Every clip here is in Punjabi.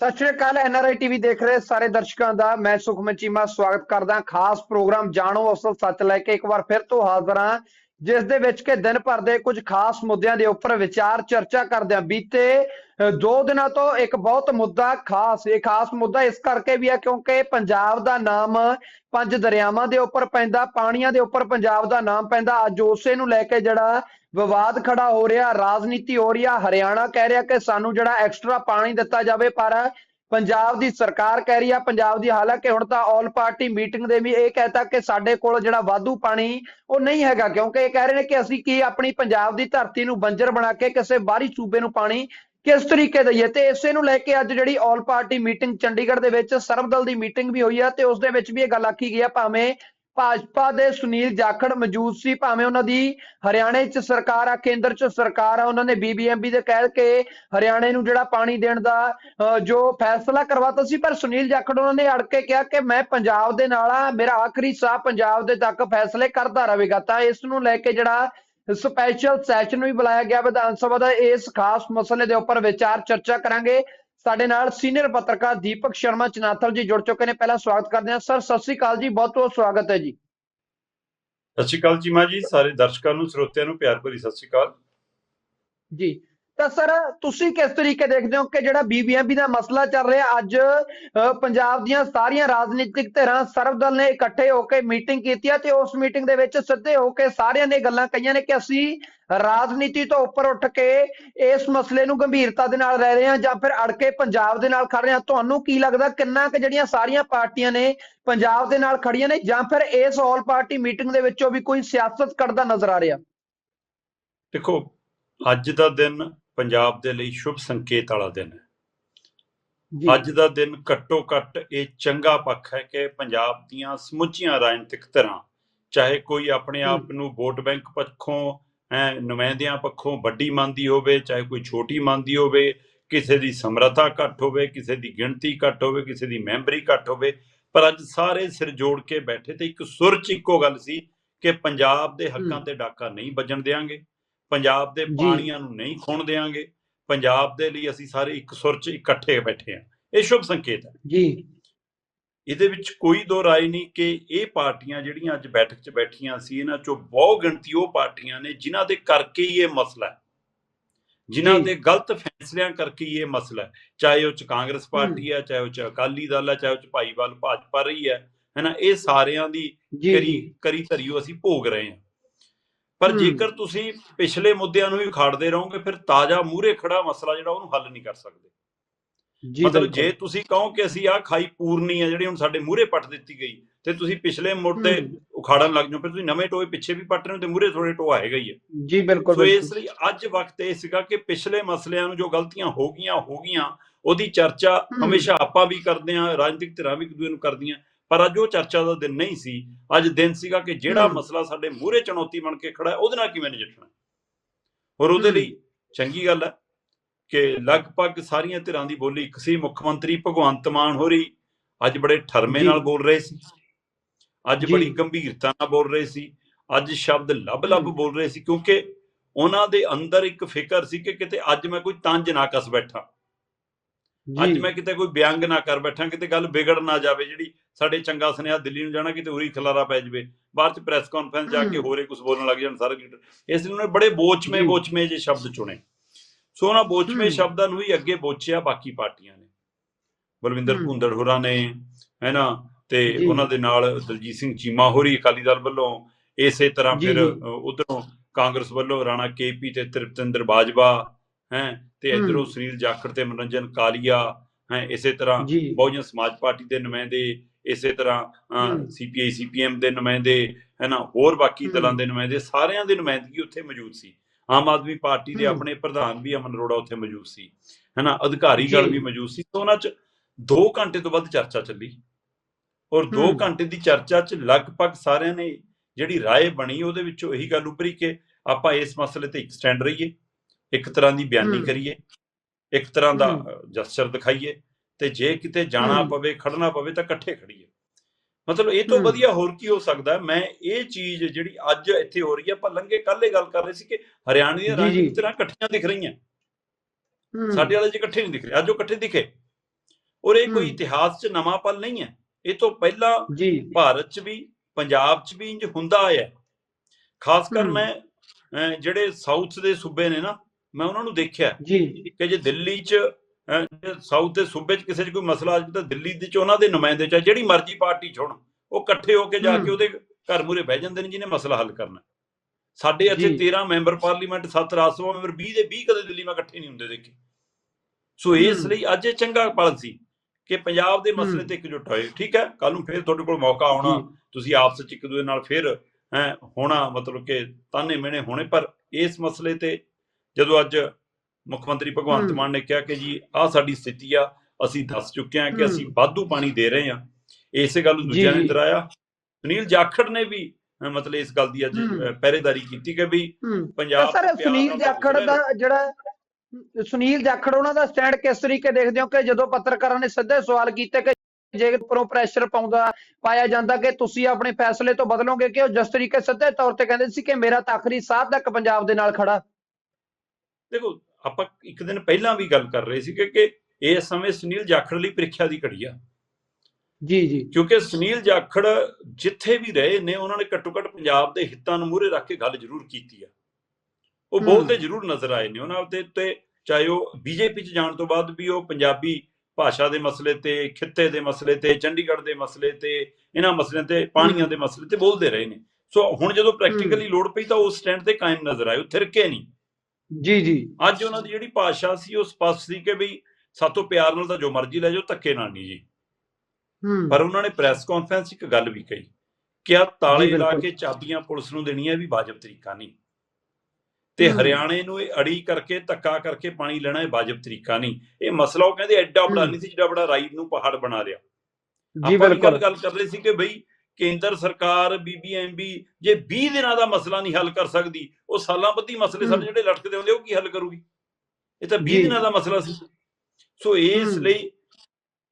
ਸਤਿ ਸ਼੍ਰੀ ਅਕਾਲ ਐਨਆਰਆਈ ਟੀਵੀ ਦੇਖ ਰਹੇ ਸਾਰੇ ਦਰਸ਼ਕਾਂ ਦਾ। ਮੈਂ ਸੁਖਮਨ ਚੀਮਾ ਸਵਾਗਤ ਕਰਦਾ ਖਾਸ ਪ੍ਰੋਗਰਾਮ ਜਾਣੋ ਅਸਲ ਸੱਚ ਲੈ ਕੇ ਇੱਕ ਵਾਰ ਫਿਰ ਤੋਂ ਹਾਜ਼ਰ ਹਾਂ, ਜਿਸ ਦੇ ਵਿੱਚ ਕਿ ਦਿਨ ਭਰ ਦੇ ਕੁਝ ਖਾਸ ਮੁੱਦਿਆਂ ਦੇ ਉੱਪਰ ਵਿਚਾਰ ਚਰਚਾ ਕਰਦੇ ਹਾਂ। ਬੀਤੇ ਦੋ ਦਿਨਾਂ ਤੋਂ ਇੱਕ ਬਹੁਤ ਮੁੱਦਾ ਖਾਸ, ਇਹ ਖਾਸ ਮੁੱਦਾ ਇਸ ਕਰਕੇ ਵੀ ਹੈ ਕਿਉਂਕਿ ਪੰਜਾਬ ਦਾ ਨਾਮ ਪੰਜ ਦਰਿਆਵਾਂ ਦੇ ਉੱਪਰ ਪੈਂਦਾ, ਪਾਣੀਆਂ ਦੇ ਉੱਪਰ ਪੰਜਾਬ ਦਾ ਨਾਮ ਪੈਂਦਾ। ਅੱਜ ਉਸੇ ਨੂੰ ਲੈ ਕੇ ਜਿਹੜਾ ਵਿਵਾਦ ਖੜਾ ਹੋ ਰਿਹਾ, ਰਾਜਨੀਤੀ ਹੋ ਰਹੀ ਆ, ਹਰਿਆਣਾ ਕਹਿ ਰਿਹਾ ਕਿ ਸਾਨੂੰ ਜਿਹੜਾ ਐਕਸਟਰਾ ਪਾਣੀ ਦਿੱਤਾ ਜਾਵੇ, ਪਰ ਪੰਜਾਬ ਦੀ ਸਰਕਾਰ ਕਹਿ ਰਹੀ ਆ, ਪੰਜਾਬ ਦੀ ਹਾਲਾਂਕਿ ਹੁਣ ਤਾਂ ਆਲ ਪਾਰਟੀ ਮੀਟਿੰਗ ਦੇ ਵੀ ਇਹ ਕਹਿਤਾ ਕਿ ਸਾਡੇ ਕੋਲ ਜਿਹੜਾ ਵਾਧੂ ਪਾਣੀ ਉਹ ਨਹੀਂ ਹੈਗਾ, ਕਿਉਂਕਿ ਇਹ ਕਹਿ ਰਹੇ ਨੇ ਕਿ ਅਸੀਂ ਕੀ ਆਪਣੀ ਪੰਜਾਬ ਦੀ ਧਰਤੀ ਨੂੰ ਬੰਜਰ ਬਣਾ ਕੇ ਕਿਸੇ ਬਾਹਰੀ ਸੂਬੇ ਨੂੰ ਪਾਣੀ ਕਿਸ ਤਰੀਕੇ ਦਈਏ? ਤੇ ਇਸੇ ਨੂੰ ਲੈ ਕੇ ਅੱਜ ਜਿਹੜੀ ਆਲ ਪਾਰਟੀ ਮੀਟਿੰਗ ਚੰਡੀਗੜ੍ਹ ਦੇ ਵਿੱਚ ਸਰਬਦਲ ਦੀ ਮੀਟਿੰਗ ਵੀ ਹੋਈ ਆ, ਤੇ ਉਸ ਦੇ ਵਿੱਚ ਵੀ ਇਹ ਗੱਲ ਆਖੀ ਗਈ ਆ, ਭਾਵੇਂ ਭਾਜਪਾ ਦੇ ਸੁਨੀਲ ਜਾਖੜ ਮੌਜੂਦ ਸੀ ਭਾਵੇਂ ਉਹਨਾਂ ਦੀ ਹਰਿਆਣੇ 'ਚ ਸਰਕਾਰ ਆ ਕੇਂਦਰ 'ਚ ਸਰਕਾਰ ਆ ਉਹਨਾਂ ਨੇ ਬੀਬੀਐਮਬੀ ਦੇ ਕਹਿ ਕੇ ਹਰਿਆਣੇ ਨੂੰ ਜਿਹੜਾ ਪਾਣੀ ਦੇਣ ਦਾ ਅ, ਜੋ ਫੈਸਲਾ ਕਰਵਾਤਾ ਸੀ ਪਰ ਸੁਨੀਲ ਜਾਖੜ ਉਹਨਾਂ ਨੇ ਅੜ ਕੇ ਕਿਹਾ ਕਿ ਮੈਂ ਪੰਜਾਬ ਦੇ ਨਾਲ ਆ ਮੇਰਾ ਆਖਰੀ ਸਾਹ ਪੰਜਾਬ ਦੇ ਤੱਕ ਫੈਸਲੇ ਕਰਦਾ ਰਹੇਗਾ। ਤਾਂ ਇਸ ਨੂੰ ਲੈ ਕੇ ਜਿਹੜਾ ਸਪੈਸ਼ਲ ਸੈਸ਼ਨ ਵੀ ਬੁਲਾਇਆ ਗਿਆ ਵਿਧਾਨ ਸਭਾ ਦਾ ਇਸ ਖਾਸ ਮਸਲੇ ਦੇ ਉੱਪਰ ਵਿਚਾਰ ਚਰਚਾ ਕਰਾਂਗੇ। ਸਾਡੇ ਨਾਲ ਸੀਨੀਅਰ ਪੱਤਰਕਾਰ ਦੀਪਕ ਸ਼ਰਮਾ ਚਨਾਥਲ ਜੀ ਜੁੜ ਚੁੱਕੇ ਨੇ। ਪਹਿਲਾਂ ਸਵਾਗਤ ਕਰਦੇ ਹਾਂ। ਸਰ ਸਤਿ ਸ੍ਰੀ ਅਕਾਲ ਜੀ। ਬਹੁਤ ਬਹੁਤ ਸਵਾਗਤ ਹੈ ਜੀ। ਸਤਿ ਸ਼੍ਰੀ ਅਕਾਲ ਚੀਮਾ ਜੀ। ਸਾਰੇ ਦਰਸ਼ਕਾਂ ਨੂੰ ਸਰੋਤਿਆਂ ਨੂੰ ਪਿਆਰ ਭਰੀ ਸਤਿ ਸ਼੍ਰੀ ਅਕਾਲ। ਜੀ। ਤਾਂ ਸਰ ਤੁਸੀਂ ਕਿਸ ਤਰੀਕੇ ਦੇਖਦੇ ਹੋ ਕਿ ਜਿਹੜਾ ਬੀਬੀਐਮਬੀ ਦਾ ਮਸਲਾ ਚੱਲ ਰਿਹਾ ਅੱਜ ਅ, ਪੰਜਾਬ ਦੀਆਂ ਸਾਰੀਆਂ ਰਾਜਨੀਤਿਕ ਧਿਰਾਂ ਸਰਬਦਲ ਨੇ ਇਕੱਠੇ ਹੋ ਕੇ ਮੀਟਿੰਗ ਕੀਤੀ ਹੈ ਤੇ ਉਸ ਮੀਟਿੰਗ ਦੇ ਵਿੱਚ ਸਿੱਧੇ ਹੋ ਕੇ ਸਾਰਿਆਂ ਨੇ ਗੱਲਾਂ ਕਹੀਆਂ ਨੇ ਕਿ ਅਸੀਂ ਰਾਜਨੀਤੀ ਤੋਂ ਉੱਪਰ ਉੱਠ ਕੇ ਇਸ ਮਸਲੇ ਨੂੰ ਗੰਭੀਰਤਾ ਦੇ ਨਾਲ ਲੈ ਰਹੇ ਹਾਂ ਜਾਂ ਫਿਰ ਅੜ ਕੇ ਪੰਜਾਬ ਦੇ ਨਾਲ ਖੜ ਰਹੇ ਹਾਂ। ਤੁਹਾਨੂੰ ਕੀ ਲੱਗਦਾ ਕਿੰਨਾ ਕਿ ਜਿਹੜੀਆਂ ਸਾਰੀਆਂ ਪਾਰਟੀਆਂ ਨੇ ਪੰਜਾਬ ਦੇ ਨਾਲ ਖੜੀਆਂ ਨੇ ਜਾਂ ਫਿਰ ਇਸ ਆਲ ਪਾਰਟੀ ਮੀਟਿੰਗ ਦੇ ਵਿੱਚੋਂ ਵੀ ਕੋਈ ਸਿਆਸਤ ਕੱਢਦਾ ਨਜ਼ਰ ਆ ਰਿਹਾ? ਦੇਖੋ ਅੱਜ ਦਾ ਦਿਨ ਪੰਜਾਬ ਦੇ ਲਈ ਸ਼ੁਭ ਸੰਕੇਤ ਵਾਲਾ ਦਿਨ ਹੈ। ਅੱਜ ਦਾ ਦਿਨ ਘੱਟੋ ਘੱਟ ਇਹ ਚੰਗਾ ਪੱਖ ਹੈ ਕਿ ਪੰਜਾਬ ਦੀਆਂ ਸਮੁੱਚੀਆਂ ਰਾਜਨੀਤਿਕ ਧਿਰਾਂ ਚਾਹੇ ਕੋਈ ਆਪਣੇ ਆਪ ਨੂੰ ਵੋਟ ਬੈਂਕ ਪੱਖੋਂ ਹੈ ਨੁਮਾਇੰਦਿਆਂ ਪੱਖੋਂ ਵੱਡੀ ਮੰਨਦੀ ਹੋਵੇ ਚਾਹੇ ਕੋਈ ਛੋਟੀ ਮੰਨਦੀ ਹੋਵੇ ਕਿਸੇ ਦੀ ਸਮਰੱਥਾ ਘੱਟ ਹੋਵੇ ਕਿਸੇ ਦੀ ਗਿਣਤੀ ਘੱਟ ਹੋਵੇ ਕਿਸੇ ਦੀ ਮੈਂਬਰੀ ਘੱਟ ਹੋਵੇ ਪਰ ਅੱਜ ਸਾਰੇ ਸਿਰ ਜੋੜ ਕੇ ਬੈਠੇ ਤੇ ਇੱਕ ਸੁਰ ਚ ਇੱਕੋ ਗੱਲ ਸੀ ਕਿ ਪੰਜਾਬ ਦੇ ਹੱਕਾਂ। ਤੇ ਡਾਕਾ ਨਹੀਂ ਵੱਜਣ ਦੇਵਾਂਗੇ ਪੰਜਾਬ ਦੇ। ਪਾਣੀਆਂ ਨੂੰ ਨਹੀਂ ਖੋਣ ਦੇਵਾਂਗੇ ਪੰਜਾਬ ਦੇ ਲਈ ਅਸੀਂ ਸਾਰੇ ਇੱਕ ਸੁਰ ਚ ਇਕੱਠੇ ਬੈਠੇ ਹਾਂ ਇਹ ਸ਼ੁਭ ਸੰਕੇਤ ਹੈ। ਜੀ। ਇਹਦੇ ਵਿੱਚ ਕੋਈ ਦੋ ਰਾਏ ਨਹੀਂ ਕਿ ਇਹ ਪਾਰਟੀਆਂ ਜਿਹੜੀਆਂ ਅੱਜ ਬੈਠਕ 'ਚ ਬੈਠੀਆਂ ਸੀ ਇਹਨਾਂ 'ਚੋਂ ਬਹੁ ਗਿਣਤੀ ਉਹ ਪਾਰਟੀਆਂ ਨੇ ਜਿਨ੍ਹਾਂ ਦੇ ਕਰਕੇ ਹੀ ਇਹ ਮਸਲਾ ਹੈ। ਜਿਨ੍ਹਾਂ। ਦੇ ਗਲਤ ਫੈਸਲਿਆਂ ਕਰਕੇ ਹੀ ਇਹ ਮਸਲਾ ਹੈ। ਚਾਹੇ ਉਹ 'ਚ ਕਾਂਗਰਸ ਪਾਰਟੀ ਹੈ ਚਾਹੇ ਉਹ 'ਚ ਅਕਾਲੀ ਦਲ ਹੈ ਚਾਹੇ ਉਹ 'ਚ ਭਾਈਵਾਲ ਭਾਜਪਾ ਰਹੀ ਹੈ ਹੈਨਾ ਇਹ ਸਾਰਿਆਂ ਦੀ ਕਰੀ ਕਰੀ ਧਰੀਓ ਅਸੀਂ ਭੋਗ ਰਹੇ ਹਾਂ ਪਰ। ਜੇਕਰ ਤੁਸੀਂ ਪਿਛਲੇ ਮੁੱਦਿਆਂ ਨੂੰ ਵੀ ਖਾੜਦੇ ਰਹੋਗੇ ਫਿਰ ਤਾਜ਼ਾ ਮੂਹਰੇ ਖੜਾ ਮਸਲਾ ਜਿਹੜਾ ਉਹਨੂੰ ਹੱਲ ਨਹੀਂ ਕਰ ਸਕਦੇ ਜੀ ਮਤਲਬ। ਜੇ ਤੁਸੀਂ ਕਹੋ ਕਿ ਅਸੀਂ ਆਹ ਖਾਈ ਪੂਰਨੀ ਹੈ ਜਿਹੜੀ ਹੁਣ ਸਾਡੇ ਮੂਹਰੇ ਪੱਟ ਦਿੱਤੀ ਗਈ ਤੇ ਤੁਸੀਂ ਪਿਛਲੇ ਮੁੱਦੇ ਹਮ, ਉਖਾੜਨ ਲੱਗ ਜਾਓ ਫਿਰ ਤੁਸੀਂ ਨਵੇਂ ਟੋਏ ਪਿੱਛੇ ਵੀ ਪੱਟ ਰਹੇ ਹੋ ਤੇ ਮੂਹਰੇ ਥੋੜੇ ਟੋਆ ਹੈਗਾ ਹੀ ਹੈ ਜੀ ਬਿਲਕੁਲ ਸੋ ਇਸ। ਲਈ ਅੱਜ ਵਕਤ ਇਹ ਸੀਗਾ ਕਿ ਪਿਛਲੇ ਮਸਲਿਆਂ ਨੂੰ ਜੋ ਗਲਤੀਆਂ ਹੋ ਗਈਆਂ ਹੋ ਗਈਆਂ ਉਹਦੀ ਚਰਚਾ ਹਮ। ਹਮੇਸ਼ਾ ਆਪਾਂ ਵੀ ਕਰਦੇ ਹਾਂ ਰਾਜਨੀਤਿਕ ਧਿਰਾਂ ਵੀ ਇੱਕ ਦੂਜੇ ਨੂੰ ਕਰਦੀਆਂ ਪਰ ਅੱਜ ਉਹ ਚਰਚਾ ਦਾ ਦਿਨ ਨਹੀਂ ਸੀ ਅੱਜ ਦਿਨ ਸੀਗਾ ਕਿ ਜਿਹੜਾ। ਮਸਲਾ ਸਾਡੇ ਮੂਹਰੇ ਚੁਣੌਤੀ ਬਣ ਕੇ ਖੜਾ ਹੈ ਉਹਦੇ ਨਾਲ ਕਿਵੇਂ ਨਜਿੱਠਣਾ ਔਰ ਉਹਦੇ। ਲਈ ਚੰਗੀ ਗੱਲ ਹੈ ਕਿ ਲਗਭਗ ਸਾਰੀਆਂ ਧਿਰਾਂ ਦੀ ਬੋਲੀ ਇੱਕ ਸੀ ਮੁੱਖ ਮੰਤਰੀ ਭਗਵੰਤ ਮਾਨ ਹੋਰੀ ਅੱਜ ਬੜੇ ਠਰਮੇ। ਨਾਲ ਬੋਲ ਰਹੇ ਸੀ ਅੱਜ। ਬੜੀ ਗੰਭੀਰਤਾ ਨਾਲ ਬੋਲ ਰਹੇ ਸੀ ਅੱਜ ਸ਼ਬਦ ਲੱਭ-ਲੱਭ। ਬੋਲ ਰਹੇ ਸੀ ਕਿਉਂਕਿ ਉਹਨਾਂ ਦੇ ਅੰਦਰ ਇੱਕ ਫਿਕਰ ਸੀ ਕਿ ਕਿਤੇ ਅੱਜ ਮੈਂ ਕੋਈ ਤੰਜ ਨਾ ਕਸ ਬੈਠਾ ਅੱਜ ਮੈਂ ਕਿਤੇ ਕੋਈ ਬਿਆੰਗ ਨਾ ਕਰ ਬੈਠਾ ਕਿਤੇ ਗੱਲ ਵਿਗੜ ਨਾ ਜਾਵੇ ਜਿਹੜੀ ਸਾਡੇ ਚੰਗਾ ਸੁਨੇਹਾ ਦਿੱਲੀ ਨੂੰ ਜਾਣਾ ਕਿਤੇ ਉਰੀ ਖਲਾਰਾ ਪੈ ਜਾਵੇ ਬਾਅਦ ਚ ਪ੍ਰੈਸ ਕਾਨਫਰੰਸ ਜਾ ਕੇ। ਹੋਰੇ ਕੁਝ ਬੋਲਣ ਲੱਗ ਜਾਣ ਸਾਰੇ ਲੀਡਰ ਇਸ ਲਈ ਉਹਨੇ ਬੜੇ ਬੋਚਵੇਂ ਜੀ। ਬੋਚਵੇਂ ਜੇ ਸ਼ਬਦ ਚੁਣੇ ਸੋ ਉਹਨਾਂ ਬੋਚਵੇਂ ਹਮ। ਸ਼ਬਦਾਂ ਨੂੰ ਹੀ ਅੱਗੇ ਬੋਚਿਆ ਬਾਕੀ ਪਾਰਟੀਆਂ ਨੇ ਬਲਵਿੰਦਰ। ਭੁੰਦੜ ਹੋਰਾਂ ਨੇ ਹੈਨਾ ਤੇ। ਉਹਨਾਂ ਦੇ ਨਾਲ ਦਲਜੀਤ ਸਿੰਘ ਚੀਮਾ ਹੋਰੀ ਅਕਾਲੀ ਦਲ ਵੱਲੋਂ ਇਸੇ ਤਰ੍ਹਾਂ ਫਿਰ। ਉਧਰੋਂ ਕਾਂਗਰਸ ਵੱਲੋਂ ਰਾਣਾ ਕੇਪੀ ਤੇ ਤ੍ਰਿਪਤਿੰਦਰ ਬਾਜਵਾ ਹੈ ਤੇ। ਇਧਰੋਂ ਸੁਨੀਲ ਜਾਖੜ ਤੇ ਮਨੋਰੰਜਨ ਕਾਲੀਆ ਹੈ ਇਸੇ ਤਰ੍ਹਾਂ ਬਹੁਜਨ ਸਮਾਜ ਪਾਰਟੀ ਦੇ ਨੁਮਾਇੰਦੇ ਇਸੇ ਤਰ੍ਹਾਂ ਹਮ। ਸੀਪੀਆਈ ਸੀਪੀਐਮ ਦੇ ਨੁਮਾਇੰਦੇ ਹੈਨਾ ਹੋਰ ਬਾਕੀ ਹਮ। ਦਲਾਂ ਦੇ ਨੁਮਾਇੰਦੇ ਸਾਰਿਆਂ ਦੀ ਨੁਮਾਇੰਦਗੀ ਉੱਥੇ ਮੌਜੂਦ ਸੀ ਆਮ ਆਦਮੀ ਪਾਰਟੀ ਦੇ ਹਮ। ਆਪਣੇ ਪ੍ਰਧਾਨ ਵੀ ਅਮਨ ਅਰੋੜਾ ਉੱਥੇ ਮੌਜੂਦ ਸੀ ਹੈਨਾ ਅਧਿਕਾਰੀ ਗਣ ਜੀ। ਵੀ ਮੌਜੂਦ ਸੀ ਤਾਂ ਉਹਨਾਂ 'ਚ 2 ਘੰਟੇ ਤੋਂ ਵੱਧ ਚਰਚਾ ਚੱਲੀ ਔਰ 2 ਹਮ। ਘੰਟੇ ਦੀ ਚਰਚਾ 'ਚ ਲਗਭਗ ਸਾਰਿਆਂ ਨੇ ਜਿਹੜੀ رائے ਬਣੀ ਉਹਦੇ ਵਿੱਚੋਂ ਇਹੀ ਗੱਲ ਉੱਭਰੀ ਕਿ ਆਪਾਂ ਇਸ ਮਸਲੇ ਤੇ ਇੱਕ ਸਟੈਂਡ ਰਹੀਏ ਇੱਕ ਤਰ੍ਹਾਂ ਦੀ ਬਿਆਨੀ ਹਮ। ਕਰੀਏ ਇੱਕ ਤਰ੍ਹਾਂ ਦਾ ਹਮ। ਜਸਚਰ ਦਿਖਾਈਏ ਤੇ ਜੇ ਕਿਤੇ ਜਾਣਾ। ਪਵੇ ਖੜਨਾ ਪਵੇ ਤਾਂ ਇਕੱਠੇ ਖੜੀਏ ਮਤਲਬ ਇਹ ਤੋਂ। ਵਧੀਆ ਹੋਰ ਕੀ ਹੋ ਸਕਦਾ? ਮੈਂ ਇਹ ਚੀਜ਼ ਜਿਹੜੀ ਅੱਜ ਇੱਥੇ ਹੋ ਰਹੀ ਹੈ ਆਪਾਂ ਲੰਗੇ ਕੱਲੇ ਗੱਲ ਕਰ ਰਹੇ ਸੀ ਕਿ ਹਰਿਆਣਾ ਦੀਆਂ ਤਰ੍ਹਾਂ ਇਕੱਠੀਆਂ ਦਿਖ ਰਹੀਆਂ ਸਾਡੇ ਵਾਲੇ 'ਚ ਇਕੱਠੇ ਨਹੀਂ ਦਿਖ ਰਹੇ ਅੱਜ ਉਹ ਇਕੱਠੇ ਦਿਖੇ ਔਰ ਇਹ ਕੋਈ। ਇਤਿਹਾਸ 'ਚ ਨਵਾਂ ਪਲ ਨਹੀਂ ਹੈ ਇਹ ਤੋਂ ਪਹਿਲਾਂ ਜੀ ਭਾਰਤ 'ਚ ਵੀ ਪੰਜਾਬ 'ਚ ਵੀ ਇੰਜ ਹੁੰਦਾ ਆਇਆ। ਖਾਸ ਕਰ। ਮੈਂ ਜਿਹੜੇ ਸਾਊਥ ਦੇ ਸੂਬੇ ਨੇ ਨਾ ਮੈਂ ਉਹਨਾਂ ਨੂੰ ਦੇਖਿਆ ਜੀ ਕਿ ਜੇ ਦਿੱਲੀ 'ਚ ਸਾਊਥ ਦੇ ਸੂਬੇ 'ਚ ਕਿਸੇ 'ਚ ਕੋਈ ਮਸਲਾ ਆ ਜਾਵੇ ਤਾਂ ਦਿੱਲੀ ਦੇ 'ਚ ਉਹਨਾਂ ਦੇ ਨੁਮਾਇੰਦੇ ਚਾਹੇ ਜਿਹੜੀ ਮਰਜ਼ੀ ਪਾਰਟੀ ਹੋਣ ਉਹ ਇਕੱਠੇ ਹੋ ਕੇ ਜਾ ਕੇ। ਉਹਦੇ ਘਰ ਮੂਰੇ ਬਹਿ ਜਾਂਦੇ ਨੇ ਜਿਹਨੇ ਮਸਲਾ ਹੱਲ ਕਰਨਾ ਸਾਡੇ ਇੱਥੇ ਜੀ। 13 member parliament 7 Rajya Sabha member 20 ਦੇ 20 ਕਦੇ ਦਿੱਲੀ ਮੈਂ ਇਕੱਠੇ ਨਹੀਂ ਹੁੰਦੇ ਦੇਖੇ ਸੋ ਇਸ। ਲਈ ਅੱਜ ਇਹ ਚੰਗਾ ਪਲ ਸੀ ਕਿ ਪੰਜਾਬ ਦੇ ਮਸਲੇ। ਤੇ ਇਕਜੁੱਟ ਹੋਏ ਠੀਕ ਹੈ ਕੱਲ ਨੂੰ ਫੇਰ ਤੁਹਾਡੇ ਕੋਲ ਮੌਕਾ ਆਉਣਾ ਤੁਸੀਂ ਆਪਸ ਵਿੱਚ ਇੱਕ ਦੂਜੇ ਨਾਲ ਫਿਰ ਹੈ ਹੋਣਾ ਮਤਲਬ ਕਿ ਤਾਨੇ ਮਿਹਣੇ ਹੋਣੇ ਪਰ ਇਸ ਮਸਲੇ ਤੇ ਜਦੋਂ ਅੱਜ ਮੁੱਖ ਮੰਤਰੀ ਭਗਵੰਤ। ਮਾਨ ਨੇ ਕਿਹਾ ਕਿ ਜੀ ਆਹ ਸਾਡੀ ਸਥਿਤੀ ਆ ਅਸੀਂ ਦੱਸ ਚੁੱਕੇ ਹਾਂ ਕਿ। ਅਸੀਂ ਵਾਧੂ ਪਾਣੀ ਦੇ ਰਹੇ ਹਾਂ ਇਸੇ ਗੱਲ ਨੂੰ ਦੂਜਿਆਂ ਨੇ। ਦਰਾਇਆ ਸੁਨੀਲ ਜਾਖੜ ਨੇ ਵੀ ਮਤਲਬ ਇਸ ਗੱਲ ਦੀ ਅੱਜ ਪਹਿਰੇਦਾਰੀ ਕੀਤੀ ਕਿ ਵੀ ਪੰਜਾਬ ਸਰ ਸੁਨੀਲ ਨਾਲ ਜਾਖੜ ਦਾ। ਜਿਹੜਾ ਸੁਨੀਲ ਜਾਖੜ ਉਹਨਾਂ ਦਾ ਸਟੈਂਡ ਕਿਸ ਤਰੀਕੇ ਦੇਖਦੇ ਹੋ ਕਿ ਜਦੋਂ ਪੱਤਰਕਾਰਾਂ ਨੇ ਸਿੱਧੇ ਸਵਾਲ ਕੀਤੇ ਕਿ ਜੇ ਉੱਪਰੋਂ ਪ੍ਰੈਸ਼ਰ ਪਾਉਂਦਾ ਪਾਇਆ ਜਾਂਦਾ ਕਿ ਤੁਸੀਂ ਆਪਣੇ ਫੈਸਲੇ ਤੋਂ ਬਦਲੋਗੇ ਕਿ ਉਹ ਜਿਸ ਤਰੀਕੇ ਸਿੱਧੇ ਤੌਰ ਤੇ ਕਹਿੰਦੇ ਸੀ ਕਿ ਮੇਰਾ ਤਾਂ ਆਖਰੀ ਸਾਹ ਤੱਕ ਪੰਜਾਬ ਦੇ ਨਾਲ ਖੜਾ ਦੇਖੋ ਆਪਾਂ ਇੱਕ ਦਿਨ ਪਹਿਲਾਂ ਵੀ ਗੱਲ ਕਰ ਰਹੇ ਸੀ ਕਿ ਕਿ ਇਸ ਸਮੇਂ ਸੁਨੀਲ ਜਾਖੜ ਲਈ ਪ੍ਰੀਖਿਆ ਦੀ ਘੜੀ ਆ। ਜੀ ਜੀ। ਕਿਉਂਕਿ ਸੁਨੀਲ ਜਾਖੜ ਜਿੱਥੇ ਵੀ ਰਹੇ ਨੇ ਉਹਨਾਂ ਨੇ ਘੱਟੋ ਘੱਟ ਪੰਜਾਬ ਦੇ ਹਿੱਤਾਂ ਨੂੰ ਮੂਹਰੇ ਰੱਖ ਕੇ ਗੱਲ ਜ਼ਰੂਰ ਕੀਤੀ ਆ। ਉਹ। ਬੋਲਦੇ ਜ਼ਰੂਰ ਨਜ਼ਰ ਆਏ ਨੇ ਉਹਨਾਂ ਦੇ ਉੱਤੇ ਚਾਹੇ ਉਹ ਬੀਜੇਪੀ 'ਚ ਜਾਣ ਤੋਂ ਬਾਅਦ ਵੀ ਉਹ ਪੰਜਾਬੀ ਭਾਸ਼ਾ ਦੇ ਮਸਲੇ ਤੇ ਖਿੱਤੇ ਦੇ ਮਸਲੇ ਤੇ ਚੰਡੀਗੜ੍ਹ ਦੇ ਮਸਲੇ ਤੇ ਇਹਨਾਂ ਮਸਲਿਆਂ ਤੇ ਪਾਣੀਆਂ ਦੇ ਮਸਲੇ ਤੇ ਬੋਲਦੇ ਰਹੇ ਨੇ। ਸੋ ਹੁਣ ਜਦੋਂ ਪ੍ਰੈਕਟੀਕਲੀ ਲੋੜ ਪਈ ਤਾਂ ਉਸ ਸਟੈਂਡ ਤੇ ਕਾਇਮ ਨਜ਼ਰ ਆਏ ਉਹ ਥਿਰਕੇ ਨਹੀਂ। ਜੀ ਜੀ। ਅੱਜ ਉਹਨਾਂ ਦੀ ਜਿਹੜੀ ਭਾਸ਼ਾ ਸੀ ਉਹ ਸਪਸ਼ਟ ਸੀ ਕਿ ਵੀ ਸਾਤੋਂ ਪਿਆਰ ਨਾਲ ਤਾਂ ਜੋ ਮਰਜ਼ੀ ਲੈ ਜਾਓ ਧੱਕੇ ਨਾਲ ਨਹੀਂ ਜੀ। ਹੂੰ। ਪਰ ਉਹਨਾਂ ਨੇ ਪ੍ਰੈਸ ਕਾਨਫਰੰਸ ਇੱਕ ਗੱਲ ਵੀ ਕਹੀ ਕਿ ਆ ਤਾਲੇ ਲਾ। ਕੇ ਚਾਬੀਆਂ ਪੁਲਿਸ ਨੂੰ ਦੇਣੀਆਂ ਵੀ ਵਾਜਬ ਤਰੀਕਾ ਨਹੀਂ। ਤੇ। ਹਰਿਆਣੇ ਨੂੰ ਇਹ ਅੜੀ ਕਰਕੇ ਧੱਕਾ ਕਰਕੇ ਪਾਣੀ ਲੈਣਾ ਇਹ ਵਾਜਬ ਤਰੀਕਾ ਨਹੀਂ। ਇਹ ਮਸਲਾ ਉਹ ਕਹਿੰਦੇ ਐਡਾ ਬੜਾ। ਨਹੀਂ ਸੀ ਜਿਹੜਾ ਬੜਾ ਰਾਈ ਨੂੰ ਪਹਾੜ ਬਣਾ ਰਿਹਾ। ਜੀ ਬਿਲਕੁਲ ਗੱਲ ਕਰ ਰਹੇ ਸੀ ਕਿ ਬਈ ਕੇਂਦਰ ਸਰਕਾਰ ਬੀਬੀਐਮਬੀ ਜੇ 20 ਦਿਨਾਂ ਦਾ ਮਸਲਾ ਨਹੀਂ ਹੱਲ ਕਰ ਸਕਦੀ ਉਹ ਸਾਲਾਂ ਬੱਧੀ ਮਸਲੇ ਸਾਡੇ ਹੂੰ। ਜਿਹੜੇ ਲਟਕਦੇ ਹੁੰਦੇ ਉਹ ਕੀ ਹੱਲ ਕਰੂਗੀ ਇਹ ਤਾਂ 20 ਜੀ। ਦਿਨਾਂ ਦਾ ਮਸਲਾ ਸੀ ਸੋ ਇਸ। ਲਈ